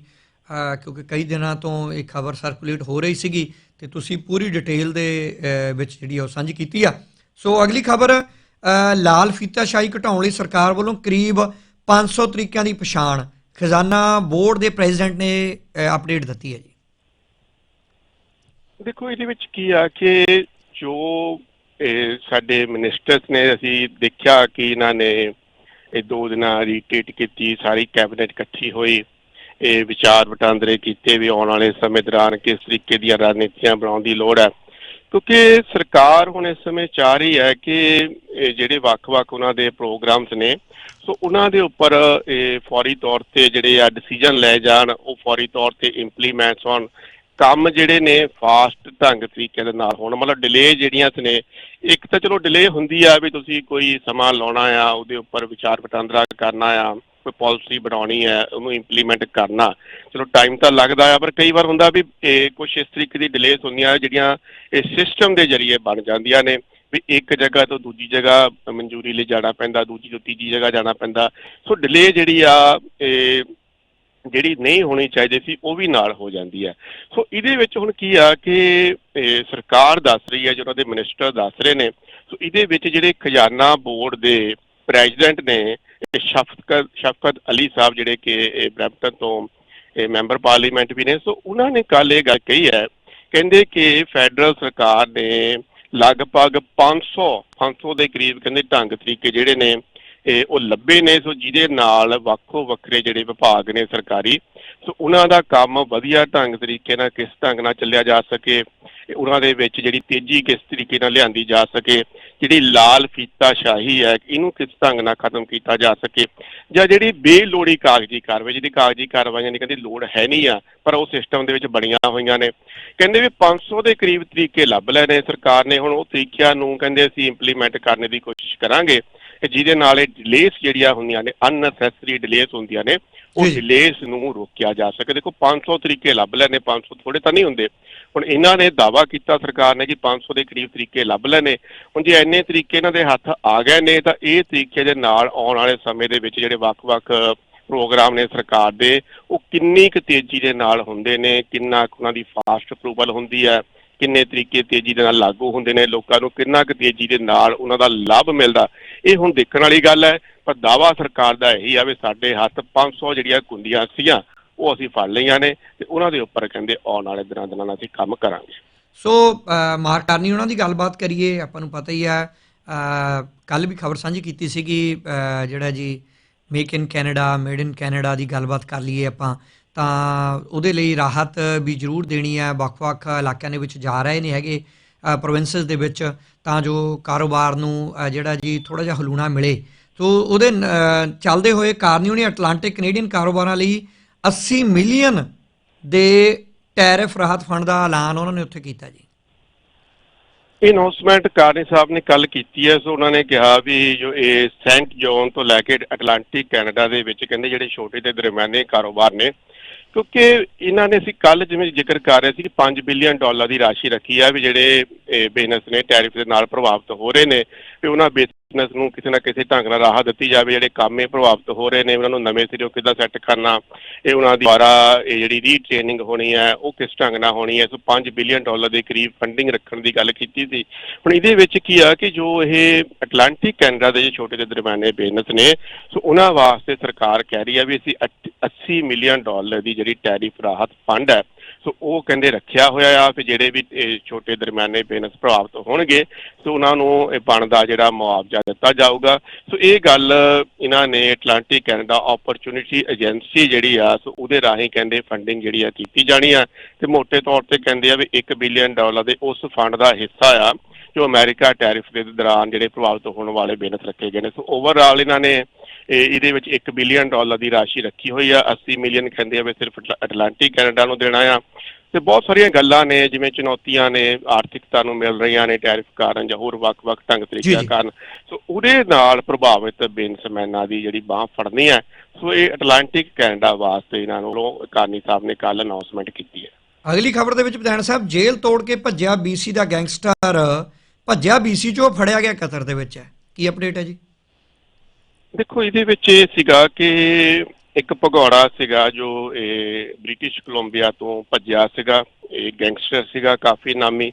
ਕਿਉਂਕਿ ਕਈ ਦਿਨਾਂ ਤੋਂ ਇਹ ਖਬਰ ਸਰਕੂਲੇਟ ਹੋ ਰਹੀ ਸੀਗੀ ਤੇ ਤੁਸੀਂ ਪੂਰੀ ਡਿਟੇਲ ਦੇ ਵਿੱਚ ਜਿਹੜੀ ਆ ਉਹ ਸਾਂਝੀ ਕੀਤੀ ਆ। ਸੋ ਅਗਲੀ ਖਬਰ ਲਾਲ ਫੀਤਾਸ਼ਾਹੀ ਘਟਾਉਣ ਲਈ ਸਰਕਾਰ ਵੱਲੋਂ ਕਰੀਬ 500 ਤਰੀਕਿਆਂ ਦੀ ਪਛਾਣ। ਖਜ਼ਾਨਾ ਬੋਰਡ ਦੇ ਪ੍ਰੈਜ਼ੀਡੈਂਟ ਨੇ ਅਪਡੇਟ ਦਿੱਤੀ ਹੈ ਜੀ। ਦੇਖੋ, ਇਹਦੇ ਵਿੱਚ ਕੀ ਆ ਕਿ ਜੋ ਇਹ ਸਾਡੇ ਮਿਨਿਸਟਰਸ ਨੇ ਅਸੀਂ ਦੇਖਿਆ ਕਿ ਇਹਨਾਂ ਨੇ ਇਹ ਦੋ ਦਿਨਾਂ ਰੀਟੇਟ ਕੀਤੀ, ਸਾਰੀ ਕੈਬਨਿਟ ਇਕੱਠੀ ਹੋਈ। ਇਹ ਵਿਚਾਰ ਵਟਾਂਦਰੇ ਕੀਤੇ ਵੀ ਆਉਣ ਵਾਲੇ ਸਮੇਂ ਦੌਰਾਨ ਕਿਸ ਤਰੀਕੇ ਦੀਆਂ ਰਣਨੀਤੀਆਂ ਬਣਾਉਣ ਦੀ ਲੋੜ ਹੈ। ਕਿਉਂਕਿ ਸਰਕਾਰ ਹੁਣ ਇਸ ਸਮੇਂ ਚਾਹ ਰਹੀ ਹੈ ਕਿ ਇਹ ਜਿਹੜੇ ਵੱਖ-ਵੱਖ ਉਹਨਾਂ ਦੇ ਪ੍ਰੋਗਰਾਮਸ ਨੇ, ਸੋ ਉਹਨਾਂ ਦੇ ਉੱਪਰ ਇਹ ਫੌਰੀ ਤੌਰ ਤੇ ਜਿਹੜੇ ਆ ਡਿਸੀਜਨ ਲੈ ਜਾਣ, ਉਹ ਫੌਰੀ ਤੌਰ ਤੇ ਇੰਪਲੀਮੈਂਟਸ ਹੋਣ। ਕੰਮ ਜਿਹੜੇ ਨੇ ਫਾਸਟ ਢੰਗ ਤਰੀਕੇ ਦੇ ਨਾਲ ਹੋਣ, ਮਤਲਬ ਡਿਲੇ ਜਿਹੜੀਆਂ ਨੇ, ਇੱਕ ਤਾਂ ਚਲੋ ਡਿਲੇ ਹੁੰਦੀ ਆ ਵੀ ਤੁਸੀਂ ਕੋਈ ਸਮਾਂ ਲਾਉਣਾ ਆ, ਉਹਦੇ ਉੱਪਰ ਵਿਚਾਰ ਵਟਾਂਦਰਾ ਕਰਨਾ ਆ, ਕੋਈ ਪਾਲਿਸੀ ਬਣਾਉਣੀ ਹੈ ਉਹਨੂੰ ਇੰਪਲੀਮੈਂਟ ਕਰਨਾ, ਚਲੋ ਟਾਈਮ ਤਾਂ ਲੱਗਦਾ ਆ, ਪਰ ਕਈ ਵਾਰ ਹੁੰਦਾ ਵੀ ਇਹ ਕੁਝ ਇਸ ਤਰੀਕੇ ਦੀ ਡਿਲੇਸ ਹੁੰਦੀਆਂ, ਜਿਹੜੀਆਂ ਇਹ ਸਿਸਟਮ ਦੇ ਜ਼ਰੀਏ ਬਣ ਜਾਂਦੀਆਂ ਨੇ, ਵੀ ਇੱਕ ਜਗ੍ਹਾ ਤੋਂ ਦੂਜੀ ਜਗ੍ਹਾ ਮਨਜ਼ੂਰੀ ਲਈ ਜਾਣਾ ਪੈਂਦਾ, ਦੂਜੀ ਤੋਂ ਤੀਜੀ ਜਗ੍ਹਾ ਜਾਣਾ ਪੈਂਦਾ, ਸੋ ਡਿਲੇ ਜਿਹੜੀ ਆ, ਇਹ ਜਿਹੜੀ ਨਹੀਂ ਹੋਣੀ ਚਾਹੀਦੀ ਸੀ, ਉਹ ਵੀ ਨਾਲ ਹੋ ਜਾਂਦੀ ਹੈ। ਸੋ ਇਹਦੇ ਵਿੱਚ ਹੁਣ ਕੀ ਆ ਕਿ ਸਰਕਾਰ ਦੱਸ ਰਹੀ ਹੈ ਜੋ ਉਹਨਾਂ ਦੇ ਮਿਨਿਸਟਰ ਦੱਸ ਰਹੇ ਨੇ, ਸੋ ਇਹਦੇ ਵਿੱਚ ਜਿਹੜੇ ਖਜ਼ਾਨਾ ਬੋਰਡ ਦੇ ਪ੍ਰੈਜ਼ੀਡੈਂਟ ਨੇ, ਇਹ ਸ਼ਫਕਤ ਸ਼ਫਕਤ ਅਲੀ ਸਾਹਿਬ ਜਿਹੜੇ ਕਿ, ਇਹ ਬ੍ਰੈਂਪਟਨ ਤੋਂ, ਇਹ ਮੈਂਬਰ ਪਾਰਲੀਮੈਂਟ ਵੀ ਨੇ, ਸੋ ਉਹਨਾਂ ਨੇ ਕੱਲ ਇਹ ਗੱਲ ਕਹੀ ਹੈ, ਕਹਿੰਦੇ ਕਿ ਫੈਡਰਲ ਸਰਕਾਰ ਨੇ ਲਗਭਗ 500 500 ਦੇ ਕਰੀਬ ਕਹਿੰਦੇ ਢੰਗ ਤਰੀਕੇ ਜਿਹੜੇ ਨੇ ਇਹ ਉਹ ਲੱਭੇ ਨੇ, ਸੋ ਜਿਹਦੇ ਨਾਲ ਵੱਖੋ ਵੱਖਰੇ ਜਿਹੜੇ ਵਿਭਾਗ ਨੇ ਸਰਕਾਰੀ, ਸੋ ਉਹਨਾਂ ਦਾ ਕੰਮ ਵਧੀਆ ਢੰਗ ਤਰੀਕੇ ਨਾਲ, ਕਿਸ ਢੰਗ ਨਾਲ ਚੱਲਿਆ ਜਾ ਸਕੇ ਉਹਨਾਂ ਦੇ ਵਿੱਚ ਜਿਹੜੀ ਤੇਜ਼ੀ ਕਿਸ ਤਰੀਕੇ ਨਾਲ ਲਿਆਂਦੀ ਜਾ ਸਕੇ, ਜਿਹੜੀ ਲਾਲ ਫੀਤਾ ਸ਼ਾਹੀ ਹੈ, ਇਹਨੂੰ ਕਿਸ ਢੰਗ ਨਾਲ ਖਤਮ ਕੀਤਾ ਜਾ ਸਕੇ, ਜਾਂ ਜਿਹੜੀ ਬੇਲੋੜੀ ਕਾਗਜ਼ੀ ਕਾਰਵਾਈ ਜਿਹੜੀ ਕਾਗਜ਼ੀ ਕਾਰਵਾਈਆਂ ਦੀ ਕਹਿੰਦੀ ਲੋੜ ਹੈ ਨਹੀਂ ਆ, ਪਰ ਉਹ ਸਿਸਟਮ ਦੇ ਵਿੱਚ ਬਣੀਆਂ ਹੋਈਆਂ ਨੇ। ਕਹਿੰਦੇ ਵੀ 500 ਦੇ ਕਰੀਬ ਤਰੀਕੇ ਲੱਭ ਲਏ ਨੇ ਸਰਕਾਰ ਨੇ, ਹੁਣ ਉਹ ਤਰੀਕਿਆਂ ਨੂੰ ਕਹਿੰਦੇ ਅਸੀਂ ਇੰਪਲੀਮੈਂਟ ਕਰਨ ਦੀ ਕੋਸ਼ਿਸ਼ ਕਰਾਂਗੇ। ਕਿ ਜਿਹਦੇ ਨਾਲ ਇਹ ਡਿਲੇਸ ਜਿਹੜੀਆਂ ਹੁੰਦੀਆਂ ਨੇ ਅਨਨੈਸੈਸਰੀ ਡਿਲੇਸ ਹੁੰਦੀਆਂ ਨੇ ਉਹ। ਡਿਲੇਸ ਨੂੰ ਰੋਕਿਆ ਜਾ ਸਕੇ। ਦੇਖੋ 500 ਤਰੀਕੇ ਲੱਭ ਲਏ ਨੇ 500 ਥੋੜੇ ਤਾਂ ਨਹੀਂ ਹੁੰਦੇ। ਹੁਣ ਇਹਨਾਂ ਨੇ ਦਾਵਾ ਕੀਤਾ ਸਰਕਾਰ ਨੇ ਕਿ 500 ਦੇ ਕਰੀਬ ਤਰੀਕੇ ਲੱਭ ਲਏ ਨੇ ਹੁਣ ਜੇ ਇੰਨੇ ਤਰੀਕੇ ਇਹਨਾਂ ਦੇ ਹੱਥ ਆ ਗਏ ਨੇ ਤਾਂ ਇਹ ਤਰੀਕੇ ਦੇ ਨਾਲ ਆਉਣ ਵਾਲੇ ਸਮੇਂ ਦੇ ਵਿੱਚ ਜਿਹੜੇ ਵੱਖ-ਵੱਖ ਪ੍ਰੋਗਰਾਮ ਨੇ ਸਰਕਾਰ ਦੇ ਉਹ ਕਿੰਨੀ ਕੁ ਤੇਜ਼ੀ ਦੇ ਨਾਲ ਹੁੰਦੇ ਨੇ ਕਿੰਨਾ ਉਹਨਾਂ ਦੀ ਫਾਸਟ ਅਪਰੂਵਲ ਹੁੰਦੀ ਹੈ ਕਿੰਨੇ ਤਰੀਕੇ ਤੇਜ਼ੀ ਦੇ ਨਾਲ ਲਾਗੂ ਹੁੰਦੇ ਨੇ ਲੋਕਾਂ ਨੂੰ ਕਿੰਨਾ ਕੁ ਤੇਜ਼ੀ ਦੇ ਨਾਲ ਉਹਨਾਂ ਦਾ ਲਾਭ ਮਿਲਦਾ। ਇਹ ਹੁਣ ਦੇਖਣ ਵਾਲੀ ਗੱਲ ਹੈ ਪਰ ਦਾਵਾ ਸਰਕਾਰ ਦਾ ਇਹੀ ਆ ਵੀ ਸਾਡੇ ਹੱਥ 500 ਜਿਹੜੀਆਂ ਕੁੰਡੀਆਂ ਸੀਗੀਆਂ ਉਹ ਅਸੀਂ ਫੜ ਲਈਆਂ ਨੇ ਤੇ ਉਹਨਾਂ ਦੇ ਉੱਪਰ ਕਹਿੰਦੇ ਆਉਣ ਵਾਲੇ ਦਿਨਾਂ ਦੇ ਨਾਲ ਅਸੀਂ ਕੰਮ ਕਰਾਂਗੇ। ਸੋ ਅ, ਮਾਰਕ ਉਹਨਾਂ ਦੀ ਗੱਲਬਾਤ ਕਰੀਏ ਆਪਾਂ ਨੂੰ ਪਤਾ ਹੀ ਹੈ ਕੱਲ ਵੀ ਖਬਰ ਸਾਂਝੀ ਕੀਤੀ ਸੀਗੀ ਅ, ਜਿਹੜਾ ਜੀ make in Canada made in Canada ਦੀ ਗੱਲਬਾਤ ਕਰ ਲਈਏ ਆਪਾਂ। ਤਾਂ ਉਹਦੇ ਲਈ ਰਾਹਤ ਵੀ ਜ਼ਰੂਰ ਦੇਣੀ ਹੈ। ਵੱਖ-ਵੱਖ ਇਲਾਕਿਆਂ ਦੇ ਵਿੱਚ ਜਾ ਰਹੇ ਨੇ ਹੈਗੇ ਪ੍ਰੋਵਿੰਸਸ ਦੇ ਵਿੱਚ। ਤਾਂ ਜੋ ਕਾਰੋਬਾਰ ਨੂੰ ਜਿਹੜਾ ਜੀ ਥੋੜਾ ਜਿਹਾ ਹਲੂਣਾ ਮਿਲੇ। ਸੋ ਉਹਦੇ ਚੱਲਦੇ ਹੋਏ ਕਾਰਨੀਓ ਨੇ ਅਟਲਾਂਟਿਕ ਕੈਨੇਡੀਅਨ ਕਾਰੋਬਾਰਾਂ ਲਈ 80 ਮਿਲੀਅਨ ਦੇ ਟੈਰਿਫ ਰਾਹਤ ਫੰਡ ਦਾ ਐਲਾਨ ਉਹਨਾਂ ਨੇ ਉੱਥੇ ਕੀਤਾ ਜੀ। ਇਹ ਅਨਾਉਂਸਮੈਂਟ ਕਾਰਨੀ ਸਾਹਿਬ ਨੇ ਕੱਲ ਕੀਤੀ ਹੈ। ਸੋ ਉਹਨਾਂ ਨੇ ਕਿਹਾ ਵੀ ਜੋ ਇਹ ਸੈਂਟ ਜੋਨ ਤੋਂ ਲੈ ਕੇ ਅਟਲਾਂਟਿਕ ਕੈਨੇਡਾ ਦੇ ਵਿੱਚ ਕਹਿੰਦੇ ਜਿਹੜੇ ਛੋਟੇ ਤੇ ਦਰਮਿਆਨੇ ਕਾਰੋਬਾਰ ਨੇ ਕਿਉਂਕਿ ਇਹਨਾਂ ਨੇ ਅਸੀਂ ਕੱਲ ਜਿਵੇਂ ਜ਼ਿਕਰ ਕਰ ਰਹੇ ਸੀ ਕਿ 5 ਬਿਲੀਅਨ ਡਾਲਰ ਦੀ ਰਾਸ਼ੀ ਰੱਖੀ ਆ ਵੀ ਜਿਹੜੇ ਬਿਜ਼ਨਸ ਨੇ ਟੈਰਿਫ ਦੇ ਨਾਲ ਪ੍ਰਭਾਵਿਤ ਹੋ ਰਹੇ ਨੇ ਤੇ ਉਹਨਾਂ ਬਿਜ਼ਨਸ ਨੂੰ ਕਿਸੇ ਨਾ ਕਿਸੇ ਢੰਗ ਨਾਲ ਰਾਹਤ ਦਿੱਤੀ ਜਾਵੇ, ਜਿਹੜੇ ਕੰਮ ਇਹ ਪ੍ਰਭਾਵਿਤ ਹੋ ਰਹੇ ਨੇ, ਉਹਨਾਂ ਨੂੰ ਨਵੇਂ ਸਿਰੋਂ ਕਿੱਦਾਂ ਸੈੱਟ ਕਰਨਾ, ਇਹ ਉਹਨਾਂ ਦੀ ਦੁਆਰਾ ਇਹ ਜਿਹੜੀ ਰੀਟ੍ਰੇਨਿੰਗ ਹੋਣੀ ਹੈ, ਉਹ ਕਿਸ ਢੰਗ ਨਾਲ ਹੋਣੀ ਹੈ, ਸੋ 5 ਬਿਲੀਅਨ ਡਾਲਰ ਦੇ ਕਰੀਬ ਫੰਡਿੰਗ ਰੱਖਣ ਦੀ ਗੱਲ ਕੀਤੀ ਸੀ। ਹੁਣ ਇਹਦੇ ਵਿੱਚ ਕੀ ਆ ਕਿ ਜੋ ਇਹ ਅਟਲਾਂਟਿਕ ਕੈਨੇਡਾ ਦੇ ਛੋਟੇ ਤੇ ਦਰਮਿਆਨੇ ਬਿਜ਼ਨਸ ਨੇ, ਸੋ ਉਹਨਾਂ ਵਾਸਤੇ ਸਰਕਾਰ ਕਹਿ ਰਹੀ ਹੈ ਵੀ ਅਸੀਂ ਅੱਠ- 80 ਮਿਲੀਅਨ ਡਾਲਰ ਦੀ ਜਿਹੜੀ ਟੈਰਿਫ ਰਾਹਤ ਫੰਡ ਹੈ ਸੋ ਉਹ ਕਹਿੰਦੇ ਰੱਖਿਆ ਹੋਇਆ ਆ ਕਿ ਜਿਹੜੇ ਵੀ ਛੋਟੇ ਦਰਮਿਆਨੇ ਬਿਜ਼ਨਸ ਪ੍ਰਭਾਵਿਤ ਹੋਣਗੇ, ਸੋ ਉਹਨਾਂ ਨੂੰ ਇਹ ਬਣਦਾ ਜਿਹੜਾ ਮੁਆਵਜ਼ਾ ਦਿੱਤਾ ਜਾਊਗਾ। ਸੋ ਇਹ ਗੱਲ ਇਹਨਾਂ ਨੇ ਐਟਲਾਂਟਿਕ ਕੈਨੇਡਾ ਓਪਰਚੁਨਿਟੀ ਏਜੰਸੀ ਜਿਹੜੀ ਆ, ਸੋ ਉਹਦੇ ਰਾਹੀਂ ਕਹਿੰਦੇ ਫੰਡਿੰਗ ਜਿਹੜੀ ਆ ਕੀਤੀ ਜਾਣੀ ਆ। ਤੇ ਮੋٹے ਤੌਰ ਤੇ ਕਹਿੰਦੇ ਆ ਵੀ 1 ਬਿਲੀਅਨ ਡਾਲਰ ਦੇ ਉਸ ਫੰਡ ਦਾ ਹਿੱਸਾ ਆ, ਜੋ ਅਮਰੀਕਾ ਟੈਰਿਫ ਦੇ ਦੌਰਾਨ ਜਿਹੜੇ ਪ੍ਰਭਾਵਿਤ ਹੋਣ ਵਾਲੇ ਬਿਜ਼ਨਸ ਰੱਖੇ ਗਏ ਨੇ। ਸੋ ਓਵਰਆਲ ਇਹਨਾਂ ਨੇ ਇਹਦੇ ਵਿੱਚ 1 ਬਿਲੀਅਨ ਡਾਲਰ ਦੀ ਰਾਸ਼ੀ ਰੱਖੀ ਹੋਈ ਆ 80 ਮਿਲੀਅਨ ਕਹਿੰਦੇ ਆ ਵੀ ਸਿਰਫ ਅਟਲਾ- ਅਟਲਾਂਟਿਕ ਕੈਨੇਡਾ ਨੂੰ ਦੇਣਾ ਆ। ਤੇ ਬਹੁਤ ਸਾਰੀਆਂ ਗੱਲਾਂ ਨੇ ਜਿਵੇਂ ਚੁਣੌਤੀਆਂ ਨੇ ਆਰਥਿਕਤਾ ਨੂੰ ਮਿਲ ਰਹੀਆਂ ਨੇ ਟੈਰਿਫ ਕਾਰਨ ਜਾਂ ਹੋਰ ਵੱਖ-ਵੱਖ ਢੰਗ ਤਰੀਕਿਆਂ। ਕਾਰਨ। ਸੋ ਉਹਦੇ ਨਾਲ ਪ੍ਰਭਾਵਿਤ ਬਿਜ਼ਨਸਮੈਨਾਂ ਦੀ ਜਿਹੜੀ ਬਾਹ ਫੜਨੀ ਹੈ ਸੋ ਇਹ ਅਟਲਾਂਟਿਕ ਕੈਨੇਡਾ ਵਾਸਤੇ ਇਹਨਾਂ ਨੂੰ ਕਾਨੀ ਸਾਹਿਬ ਨੇ ਕੱਲ ਅਨਾਉਂਸਮੈਂਟ ਕੀਤੀ ਹੈ। ਅਗਲੀ ਖਬਰ ਦੇ ਵਿੱਚ ਵਿਧਾਨ ਸਾਹਿਬ ਜੇਲ੍ਹ ਤੋੜ ਕੇ ਭੱਜਿਆ ਬੀਸੀ ਦਾ ਗੈਂਗਸਟਰ ਭੱਜਿਆ ਬੀਸੀ ਚੋਂ ਫੜਿਆ ਗਿਆ ਕਤਰ ਦੇ ਵਿੱਚ। ਹੈ ਕੀ ਅਪਡੇਟ ਹੈ ਜੀ? ਦੇਖੋ, ਇਹਦੇ ਵਿੱਚ ਇਹ ਸੀਗਾ ਕਿ ਇੱਕ ਭਗੌੜਾ ਸੀਗਾ ਜੋ ਇਹ ਬ੍ਰਿਟਿਸ਼ ਕੋਲੰਬੀਆ ਤੋਂ ਭੱਜਿਆ ਸੀਗਾ। ਇਹ ਗੈਂਗਸਟਰ ਸੀਗਾ, ਕਾਫੀ ਨਾਮੀ।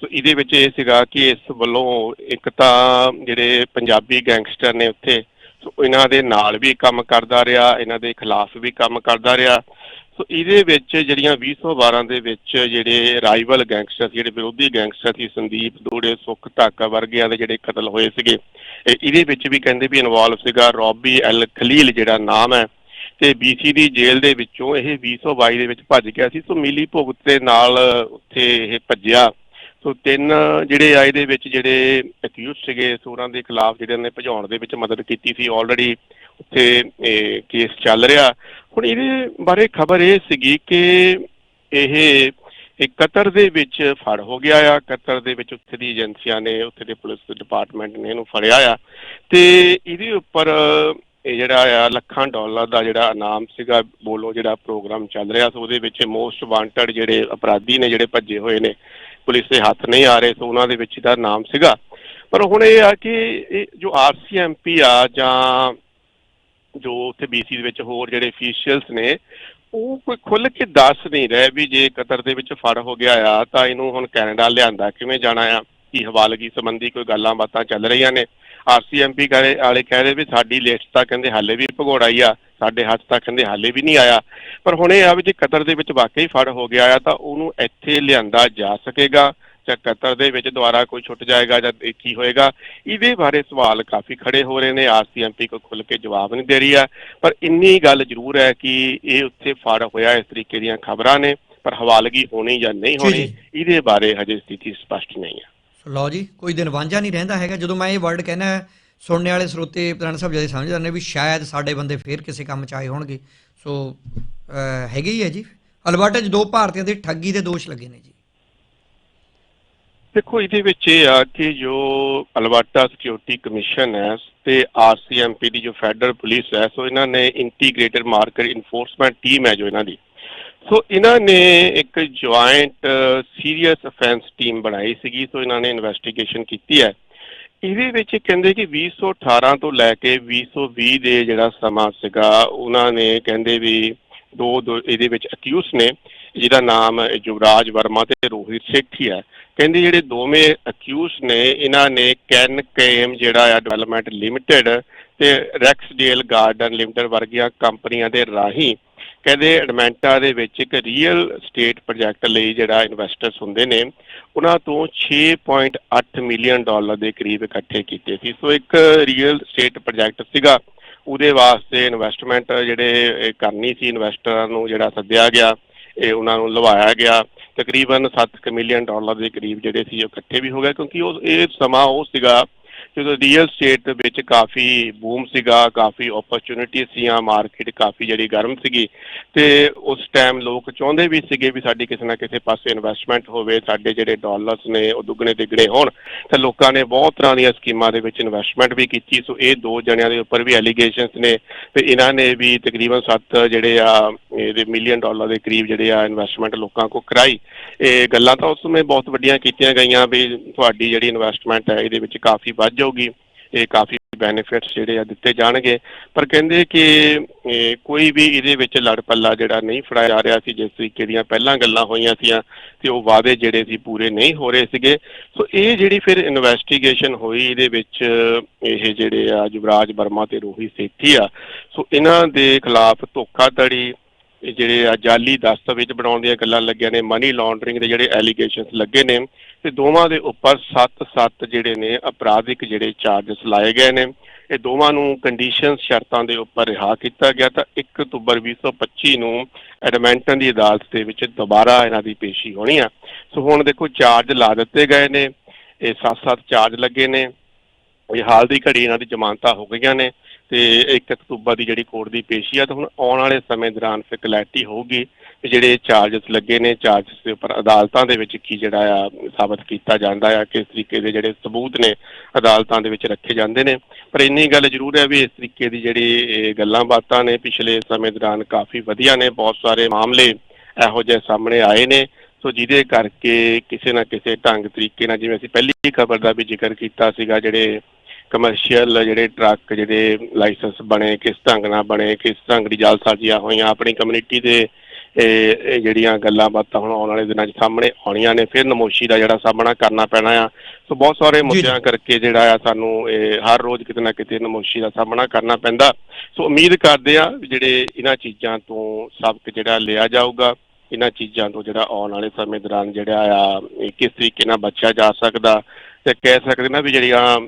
ਸੋ ਇਹਦੇ ਵਿੱਚ ਇਹ ਸੀਗਾ ਕਿ ਇਸ ਵੱਲੋਂ ਇੱਕ ਤਾਂ ਜਿਹੜੇ ਪੰਜਾਬੀ ਗੈਂਗਸਟਰ ਨੇ ਉੱਥੇ, ਸੋ ਇਹਨਾਂ ਦੇ ਨਾਲ ਵੀ ਕੰਮ ਕਰਦਾ ਰਿਹਾ, ਇਹਨਾਂ ਦੇ ਖਿਲਾਫ ਵੀ ਕੰਮ ਕਰਦਾ ਰਿਹਾ। ਸੋ ਇਹਦੇ ਵਿੱਚ ਜਿਹੜੀਆਂ 2012 ਦੇ ਵਿੱਚ ਜਿਹੜੇ ਰਾਈਵਲ ਗੈਂਗਸਟਰ ਜਿਹੜੇ ਵਿਰੋਧੀ ਗੈਂਗਸਟਰ ਸੀ, ਸੰਦੀਪ ਦੋੜੇ, ਸੁਖ ਧਾਕਾ ਵਰਗਿਆਂ ਦੇ ਜਿਹੜੇ ਕਤਲ ਹੋਏ ਸੀਗੇ ਇਹਦੇ ਵਿੱਚ ਵੀ ਕਹਿੰਦੇ ਵੀ ਇਨਵੋਲਵ ਸੀਗਾ ਰੌਬੀ ਐਲ ਖਲੀਲ ਜਿਹੜਾ ਨਾਮ ਹੈ, ਤੇ ਬੀਸੀ ਦੀ ਜੇਲ੍ਹ ਦੇ ਵਿੱਚੋਂ ਇਹ 2022 ਦੇ ਵਿੱਚ ਭੱਜ ਗਿਆ ਸੀ, ਸੋ ਮਿਲੀ ਭੁਗਤ ਦੇ ਨਾਲ ਉੱਥੇ ਇਹ ਭੱਜਿਆ। ਸੋ ਤਿੰਨ ਜਿਹੜੇ ਆ ਇਹਦੇ ਵਿੱਚ ਜਿਹੜੇ ਅਕਿਊਜ਼ ਸੀਗੇ, ਸੋਰਾਂ ਦੇ ਖਿਲਾਫ ਜਿਹੜੇ ਨੇ ਭਜਾਉਣ ਦੇ ਵਿੱਚ ਮਦਦ ਕੀਤੀ ਸੀ ਆਲਰੇਡੀ ਉੱਥੇ, ਇਹ ਕੇਸ ਚੱਲ ਰਿਹਾ। ਹੁਣ ਇਹਦੇ ਬਾਰੇ ਖਬਰ ਇਹ ਸੀਗੀ ਕਿ ਇਹ ਇਹ ਕਤਰ ਦੇ ਵਿੱਚ ਫੜ ਹੋ ਗਿਆ ਆ। ਕਤਰ ਦੇ ਵਿੱਚ ਉੱਥੇ ਦੀ ਏਜੰਸੀਆਂ ਨੇ, ਉੱਥੇ ਦੇ ਪੁਲਿਸ ਡਿਪਾਰਟਮੈਂਟ ਨੇ ਇਹਨੂੰ ਫੜਿਆ ਆ। ਤੇ ਇਹਦੇ ਉੱਪਰ ਇਹ ਜਿਹੜਾ ਆ, ਲੱਖਾਂ ਡਾਲਰ ਦਾ ਜਿਹੜਾ ਇਨਾਮ ਸੀਗਾ ਬੋਲੋ ਜਿਹੜਾ ਪ੍ਰੋਗਰਾਮ ਚੱਲ ਰਿਹਾ ਸੋ, ਉਹਦੇ ਵਿੱਚ ਮੋਸਟ ਵਾਂਟਡ ਜਿਹੜੇ ਅਪਰਾਧੀ ਨੇ ਜਿਹੜੇ ਭੱਜੇ ਹੋਏ ਨੇ ਪੁਲਿਸ ਦੇ ਹੱਥ ਨਹੀਂ ਆ ਰਹੇ ਸੋ ਉਹਨਾਂ ਦੇ ਵਿੱਚ ਇਹਦਾ ਨਾਮ ਸੀਗਾ। ਪਰ ਹੁਣ ਇਹ ਆ ਕਿ ਇਹ ਜੋ ਆਰਸੀਐਮਪੀ ਆ ਜਾਂ ਜੋ ਉੱਥੇ ਬੀਸੀ ਦੇ ਵਿੱਚ ਹੋਰ ਜਿਹੜੇ ਅਫੀਸ਼ੀਅਲਸ ਨੇ, ਉਹ ਕੋਈ ਖੁੱਲ ਕੇ ਦੱਸ ਨਹੀਂ ਰਹੇ ਵੀ ਜੇ ਕਤਰ ਦੇ ਵਿੱਚ ਫੜ ਹੋ ਗਿਆ ਆ, ਤਾਂ ਇਹਨੂੰ ਹੁਣ ਕੈਨੇਡਾ ਲਿਆਂਦਾ, ਕਿਵੇਂ ਜਾਣਾ ਆ, ਕੀ ਹਵਾਲਗੀ ਸੰਬੰਧੀ ਕੋਈ ਗੱਲਾਂ ਬਾਤਾਂ ਚੱਲ ਰਹੀਆਂ ਨੇ। ਆਰਸੀਐਮਪੀ ਕਰੇ ਵਾਲੇ ਕਹਿ ਰਹੇ ਵੀ ਸਾਡੀ ਲਿਸਟ ਤਾਂ ਕਹਿੰਦੇ ਹਾਲੇ ਵੀ ਭਗੌੜਾ ਹੀ ਆ ਸਾਡੇ ਹੱਥ ਤੱਕ ਕਹਿੰਦੇ ਹਾਲੇ ਵੀ ਨਹੀਂ ਆਇਆ। ਪਰ ਹੁਣ ਇਹ ਆ ਵੀ ਜੇ ਕਤਰ ਦੇ ਵਿੱਚ ਵਾਕਈ ਫੜ ਹੋ ਗਿਆ ਆ ਤਾਂ ਉਹਨੂੰ ਇੱਥੇ ਲਿਆਂਦਾ ਜਾ ਸਕੇਗਾ ਜਾਂ ਕਤਰ ਦੇ ਵਿੱਚ ਦੁਬਾਰਾ ਕੋਈ ਛੁੱਟ ਜਾਏਗਾ ਜਾਂ ਕੀ ਹੋਏਗਾ? ਇਹਦੇ ਬਾਰੇ ਸਵਾਲ ਕਾਫੀ ਖੜੇ ਹੋ ਰਹੇ ਨੇ। ਆਰਸੀਐਮਪੀ ਕੋਈ ਖੁੱਲ ਕੇ ਜਵਾਬ ਨਹੀਂ ਦੇ ਰਹੀ ਆ। ਪਰ ਇੰਨੀ ਗੱਲ ਜ਼ਰੂਰ ਹੈ ਕਿ ਇਹ ਉੱਥੇ ਫੜ ਹੋਇਆ ਇਸ ਤਰੀਕੇ ਦੀਆਂ ਖਬਰਾਂ ਨੇ। ਪਰ ਹਵਾਲਗੀ ਹੋਣੀ ਜਾਂ ਨਹੀਂ ਹੋਣੀ। ਇਹਦੇ ਬਾਰੇ ਹਜੇ ਸਥਿਤੀ ਸਪਸ਼ਟ ਨਹੀਂ ਹੈ ਲਓ ਜੀ ਕੋਈ ਦਿਨ ਵਾਂਝਾ ਨਹੀਂ ਰਹਿੰਦਾ ਹੈਗਾ। ਜਦੋਂ ਮੈਂ ਇਹ ਵਰਡ ਕਹਿਣਾ ਸੁਣਨੇ ਵਾਲੇ ਸਰੋਤੇ ਪ੍ਰਧਾਨ ਸਾਹਿਬ ਜ਼ਿਆਦਾ ਸਮਝਦੇ ਨੇ ਵੀ ਸ਼ਾਇਦ ਸਾਡੇ ਬੰਦੇ ਫੇਰ ਕਿਸੇ ਕੰਮ ਚ ਆਏ ਹੋਣਗੇ। ਸੋ ਹੈਗੇ ਹੀ ਹੈ ਜੀ। ਅਲਬਰਟਾ 'ਚ ਦੋ ਭਾਰਤੀਆਂ ਦੇ ਠੱਗੀ ਦੇ ਦੋਸ਼ ਲੱਗੇ ਨੇ ਜੀ। ਦੇਖੋ, ਇਹਦੇ ਵਿੱਚ ਇਹ ਆ ਕਿ ਜੋ ਅਲਵਾਟਾ ਸਿਕਿਉਰਿਟੀ ਕਮਿਸ਼ਨ ਹੈ ਤੇ ਆਰਸੀਐਮਪੀ ਦੀ ਜੋ ਫੈਡਰਲ ਪੁਲਿਸ ਹੈ, ਸੋ ਇਹਨਾਂ ਨੇ ਇੰਟੀਗ੍ਰੇਟਡ ਮਾਰਕਰ ਇਨਫੋਰਸਮੈਂਟ ਟੀਮ ਹੈ ਜੋ ਇਹਨਾਂ ਦੀ। ਸੋ ਇਹਨਾਂ ਨੇ ਇੱਕ ਜੁਆਇੰਟ ਸੀਰੀਅਸ ਅਫੈਂਸ ਟੀਮ ਬਣਾਈ ਸੀਗੀ, ਸੋ ਇਹਨਾਂ ਨੇ ਇਨਵੈਸਟੀਗੇਸ਼ਨ ਕੀਤੀ ਹੈ। ਇਹਦੇ ਵਿੱਚ ਇਹ ਕਹਿੰਦੇ ਕਿ 2018 ਤੋਂ ਲੈ ਕੇ 2020 ਦੇ ਜਿਹੜਾ ਸਮਾਂ ਸੀਗਾ, ਉਹਨਾਂ ਨੇ ਕਹਿੰਦੇ ਵੀ ਦੋ ਦੋ ਇਹਦੇ ਵਿੱਚ ਅਕਿਊਸ ਨੇ, ਜਿਹਦਾ ਨਾਮ ਯੁਵਰਾਜ ਵਰਮਾ ਤੇ ਰੋਹਿਤ ਸੇਠੀ ਹੈ। ਕਹਿੰਦੇ ਜਿਹੜੇ ਦੋਵੇਂ ਅਕਿਊਸ ਨੇ, ਇਹਨਾਂ ਨੇ ਕੈਨ ਕੇਮ ਜਿਹੜਾ ਆ ਡਿਵੈਲਪਮੈਂਟ ਲਿਮਟਿਡ ਤੇ ਰੈਕਸਡੇਲ ਗਾਰਡਨ ਲਿਮਟਿਡ ਵਰਗੀਆਂ ਕੰਪਨੀਆਂ ਦੇ ਰਾਹੀਂ ਕਹਿੰਦੇ ਐਡਮੈਂਟਾ ਦੇ ਵਿੱਚ ਇੱਕ ਰੀਅਲ ਸਟੇਟ ਪ੍ਰੋਜੈਕਟ ਲਈ ਜਿਹੜਾ ਇਨਵੈਸਟਰਸ ਹੁੰਦੇ ਨੇ, ਉਹਨਾਂ ਤੋਂ 6.8 ਮਿਲੀਅਨ ਡਾਲਰ ਦੇ ਕਰੀਬ ਇਕੱਠੇ ਕੀਤੇ ਸੀ। ਸੋ ਇੱਕ ਰੀਅਲ ਸਟੇਟ ਪ੍ਰੋਜੈਕਟ ਸੀਗਾ, ਉਹਦੇ ਵਾਸਤੇ ਇਨਵੈਸਟਮੈਂਟ ਜਿਹੜੇ ਇਹ ਕਰਨੀ ਸੀ ਇਨਵੈਸਟਰਾਂ ਨੂੰ ਜਿਹੜਾ ਸੱਦਿਆ ਗਿਆ, ਇਹ ਉਹਨਾਂ ਨੂੰ ਲਵਾਇਆ ਗਿਆ। ਤਕਰੀਬਨ 7 ਮਿਲੀਅਨ ਡਾਲਰ ਦੇ ਕਰੀਬ ਜਿਹੜੇ ਸੀ, ਉਹ ਇਕੱਠੇ ਵੀ ਹੋ ਗਏ, ਕਿਉਂਕਿ ਉਹ, ਇਹ ਸਮਾਂ ਉਹ ਸੀਗਾ ਜਦੋਂ ਰੀਅਲ ਸਟੇਟ ਵਿੱਚ ਕਾਫੀ ਬੂਮ ਸੀਗਾ, ਕਾਫੀ ਓਪਰਚੁਨਿਟੀ ਸੀਆਂ ਮਾਰਕੀਟ ਕਾਫੀ ਜਿਹੜੀ ਗਰਮ ਸੀਗੀ ਤੇ ਉਸ ਟਾਈਮ ਲੋਕ ਚਾਹੁੰਦੇ ਵੀ ਸੀਗੇ ਵੀ ਸਾਡੀ ਕਿਸੇ ਨਾ ਕਿਸੇ ਪਾਸੇ ਇਨਵੈਸਟਮੈਂਟ ਹੋਵੇ, ਸਾਡੇ ਜਿਹੜੇ ਡਾਲਰਸ ਨੇ ਉਹ ਦੁੱਗਣੇ ਤਿੱਗਣੇ ਹੋਣ। ਤੇ ਲੋਕਾਂ ਨੇ ਬਹੁਤ ਤਰ੍ਹਾਂ ਦੀਆਂ ਸਕੀਮਾਂ ਦੇ ਵਿੱਚ ਇਨਵੈਸਟਮੈਂਟ ਵੀ ਕੀਤੀ। ਸੋ ਇਹ ਦੋ ਜਣਿਆਂ ਦੇ ਉੱਪਰ ਵੀ ਐਲੀਗੇਸ਼ਨਸ ਨੇ ਤੇ ਇਹਨਾਂ ਨੇ ਵੀ ਤਕਰੀਬਨ 7 ਜਿਹੜੇ ਆ, ਇਹਦੇ ਮਿਲੀਅਨ ਡਾਲਰ ਦੇ ਕਰੀਬ ਜਿਹੜੇ ਆ ਇਨਵੈਸਟਮੈਂਟ ਲੋਕਾਂ ਕੋ ਕਰਾਈ। ਇਹ ਗੱਲਾਂ ਤਾਂ ਉਸ ਸਮੇਂ ਬਹੁਤ ਵੱਡੀਆਂ ਕੀਤੀਆਂ ਗਈਆਂ ਵੀ ਤੁਹਾਡੀ ਜਿਹੜੀ ਇਨਵੈਸਟਮੈਂਟ ਹੈ, ਇਹਦੇ ਵਿੱਚ ਕਾਫੀ ਵੱਧ ਜਾਊਗੀ, ਇਹ ਕਾਫੀ ਬੈਨੀਫਿਟਸ ਜਿਹੜੇ ਆ ਦਿੱਤੇ ਜਾਣਗੇ। ਪਰ ਕਹਿੰਦੇ ਕਿ ਕੋਈ ਵੀ ਇਹਦੇ ਵਿੱਚ ਲੜ ਪੱਲਾ ਜਿਹੜਾ ਨਹੀਂ ਫੜਾਇਆ ਜਾ ਰਿਹਾ ਸੀ, ਜਿਸ ਤਰੀਕੇ ਦੀਆਂ ਪਹਿਲਾਂ ਗੱਲਾਂ ਹੋਈਆਂ ਸੀਆਂ, ਤੇ ਉਹ ਵਾਅਦੇ ਜਿਹੜੇ ਸੀ ਪੂਰੇ ਨਹੀਂ ਹੋ ਰਹੇ ਸੀਗੇ। ਸੋ ਇਹ ਜਿਹੜੀ ਫਿਰ ਇਨਵੈਸਟੀਗੇਸ਼ਨ ਹੋਈ, ਇਹਦੇ ਵਿੱਚ ਇਹ ਜਿਹੜੇ ਆ ਯੁਵਰਾਜ ਵਰਮਾ ਤੇ ਰੋਹਿਤ ਸੇਠੀ ਆ। ਸੋ ਇਹਨਾਂ ਦੇ ਖਿਲਾਫ ਧੋਖਾਧੜੀ ਇਹ ਜਿਹੜੇ ਆ ਜਾਲੀ ਦਸਤਾਵੇਜ਼ ਬਣਾਉਣ ਦੀਆਂ ਗੱਲਾਂ ਲੱਗੀਆਂ ਨੇ ਮਨੀ ਲਾਂਡਰਿੰਗ ਦੇ ਜਿਹੜੇ ਐਲੀਗੇਸ਼ਨਸ ਲੱਗੇ ਨੇ ਤੇ ਦੋਵਾਂ ਦੇ ਉੱਪਰ 7-7 ਜਿਹੜੇ ਨੇ ਅਪਰਾਧਿਕ ਜਿਹੜੇ ਚਾਰजेस ਲਾਏ ਗਏ ਨੇ। ਇਹ ਦੋਵਾਂ ਨੂੰ ਕੰਡੀਸ਼ਨ ਸ਼ਰਤਾਂ ਦੇ ਉੱਪਰ ਰਿਹਾ ਕੀਤਾ ਗਿਆ ਤਾਂ 1 ਅਕਤੂਬਰ 2025 ਨੂੰ ਐਡਮੈਂਟਨ ਦੀ ਅਦਾਲਤ ਦੇ ਵਿੱਚ ਦੁਬਾਰਾ ਇਹਨਾਂ ਦੀ ਪੇਸ਼ੀ ਹੋਣੀ ਆ। ਸੋ ਹੁਣ ਦੇਖੋ ਚਾਰਜ ਲਾ ਦਿੱਤੇ ਗਏ ਨੇ, ਇਹ 7-7 ਚਾਰਜ ਲੱਗੇ ਨੇ। ਇਹ ਹਾਲ ਦੀ ਘੜੀ ਇਹਨਾਂ ਦੀ ਜ਼ਮਾਨਤਾਂ ਹੋ ਗਈਆਂ ਨੇ। ਤੇ 1 ਅਕਤੂਬਰ ਦੀ ਜਿਹੜੀ ਕੋਰਟ ਦੀ ਪੇਸ਼ੀ ਆ, ਤਾਂ ਹੁਣ ਆਉਣ ਵਾਲੇ ਸਮੇਂ ਦੌਰਾਨ ਫਿਰ ਕਲੈਰਟੀ ਹੋਊਗੀ ਕਿ ਜਿਹੜੇ ਚਾਰजेस ਲੱਗੇ ਨੇ ਚਾਰजेस ਦੇ ਉੱਪਰ ਅਦਾਲਤਾਂ ਦੇ ਵਿੱਚ ਕੀ ਜਿਹੜਾ ਆ ਸਾਬਤ ਕੀਤਾ ਜਾਂਦਾ ਆ, ਕਿਸ ਤਰੀਕੇ ਦੇ ਜਿਹੜੇ ਸਬੂਤ ਨੇ ਅਦਾਲਤਾਂ ਦੇ ਵਿੱਚ ਰੱਖੇ ਜਾਂਦੇ ਨੇ। ਪਰ ਇੰਨੀ ਗੱਲ ਜ਼ਰੂਰ ਹੈ ਵੀ ਇਸ ਤਰੀਕੇ ਦੀ ਜਿਹੜੀ ਗੱਲਾਂ ਬਾਤਾਂ ਨੇ ਪਿਛਲੇ ਸਮੇਂ ਦੌਰਾਨ ਕਾਫੀ ਵਧੀਆ ਨੇ, ਬਹੁਤ ਸਾਰੇ ਮਾਮਲੇ ਇਹੋ ਜਿਹੇ ਸਾਹਮਣੇ ਆਏ ਨੇ। ਸੋ ਜਿਹਦੇ ਕਰਕੇ ਕਿਸੇ ਨਾ ਕਿਸੇ ਢੰਗ ਤਰੀਕੇ ਨਾਲ ਜਿਵੇਂ ਅਸੀਂ ਪਹਿਲੀ ਖਬਰ ਦਾ ਵੀ ਜ਼ਿਕਰ ਕੀਤਾ ਸੀਗਾ, ਜਿਹੜੇ ਕਮਰਸ਼ੀਅਲ ਜਿਹੜੇ ਟਰੱਕ ਜਿਹੜੇ ਲਾਇਸੈਂਸ ਬਣੇ ਕਿਸ ਢੰਗ ਨਾਲ ਬਣੇ ਕਿਸ ਢੰਗ ਦੀ ਜਾਲਸਾਜ਼ੀਆਂ ਹੋਈਆਂ ਆਪਣੀ ਕਮਿਊਨਿਟੀ ਦੇ ਇਹ ਜਿਹੜੀਆਂ ਗੱਲਾਂ ਬਾਤਾਂ ਹੁਣ ਆਉਣ ਵਾਲੇ ਦਿਨਾਂ 'ਚ ਸਾਹਮਣੇ ਆਉਣੀਆਂ ਨੇ ਫਿਰ ਨਮੋਸ਼ੀ ਦਾ ਜਿਹੜਾ ਸਾਹਮਣਾ ਕਰਨਾ ਪੈਣਾ ਆ। ਸੋ ਬਹੁਤ ਸਾਰੇ ਮੁੱਦਿਆਂ ਕਰਕੇ ਜਿਹੜਾ ਆ ਸਾਨੂੰ ਇਹ ਹਰ ਰੋਜ਼ ਕਿਤੇ ਨਾ ਕਿਤੇ ਨਮੋਸ਼ੀ ਦਾ ਸਾਹਮਣਾ ਕਰਨਾ ਪੈਂਦਾ। ਸੋ ਉਮੀਦ ਕਰਦੇ ਆ ਜਿਹੜੇ ਇਹਨਾਂ ਚੀਜ਼ਾਂ ਤੋਂ ਸਬਕ ਜਿਹੜਾ ਲਿਆ ਜਾਊਗਾ ਇਹਨਾਂ ਚੀਜ਼ਾਂ ਤੋਂ ਜਿਹੜਾ ਆਉਣ ਵਾਲੇ ਸਮੇਂ ਦੌਰਾਨ ਜਿਹੜਾ ਆ ਕਿਸ ਤਰੀਕੇ ਨਾਲ ਬਚਿਆ ਜਾ ਸਕਦਾ ਤੇ ਕਹਿ ਸਕਦੇ ਨਾ ਵੀ ਜਿਹੜੀਆਂ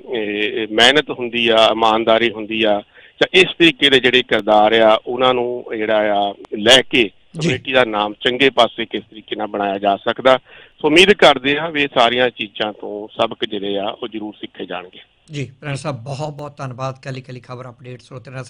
ਮਿਹਨਤ ਹੁੰਦੀ ਆ ਇਮਾਨਦਾਰੀ ਹੁੰਦੀ ਆ ਤਾਂ ਇਸ ਤਰੀਕੇ ਦੇ ਜਿਹੜੇ ਕਿਰਦਾਰ ਆ ਉਹਨਾਂ ਨੂੰ ਜਿਹੜਾ ਆ ਲੈ ਕੇ ਕਮੇਟੀ ਦਾ ਨਾਮ ਚੰਗੇ ਪਾਸੇ ਕਿਸ ਤਰੀਕੇ ਨਾਲ ਬਣਾਇਆ ਜਾ ਸਕਦਾ। ਸੋ ਉਮੀਦ ਕਰਦੇ ਆ ਵੀ ਇਹ ਸਾਰੀਆਂ ਚੀਜ਼ਾਂ ਤੋਂ ਸਬਕ ਜਿਹੜੇ ਆ ਉਹ ਜ਼ਰੂਰ ਸਿੱਖੇ ਜਾਣਗੇ। ਜੀ ਪ੍ਰਿੰਸ ਸਾਹਿਬ ਬਹੁਤ ਬਹੁਤ ਧੰਨਵਾਦ। ਕੱਲੀ ਕੱਲੀ ਖਬਰ ਅਪਡੇਟ ਸਰੋਤੇ ਨਾਲ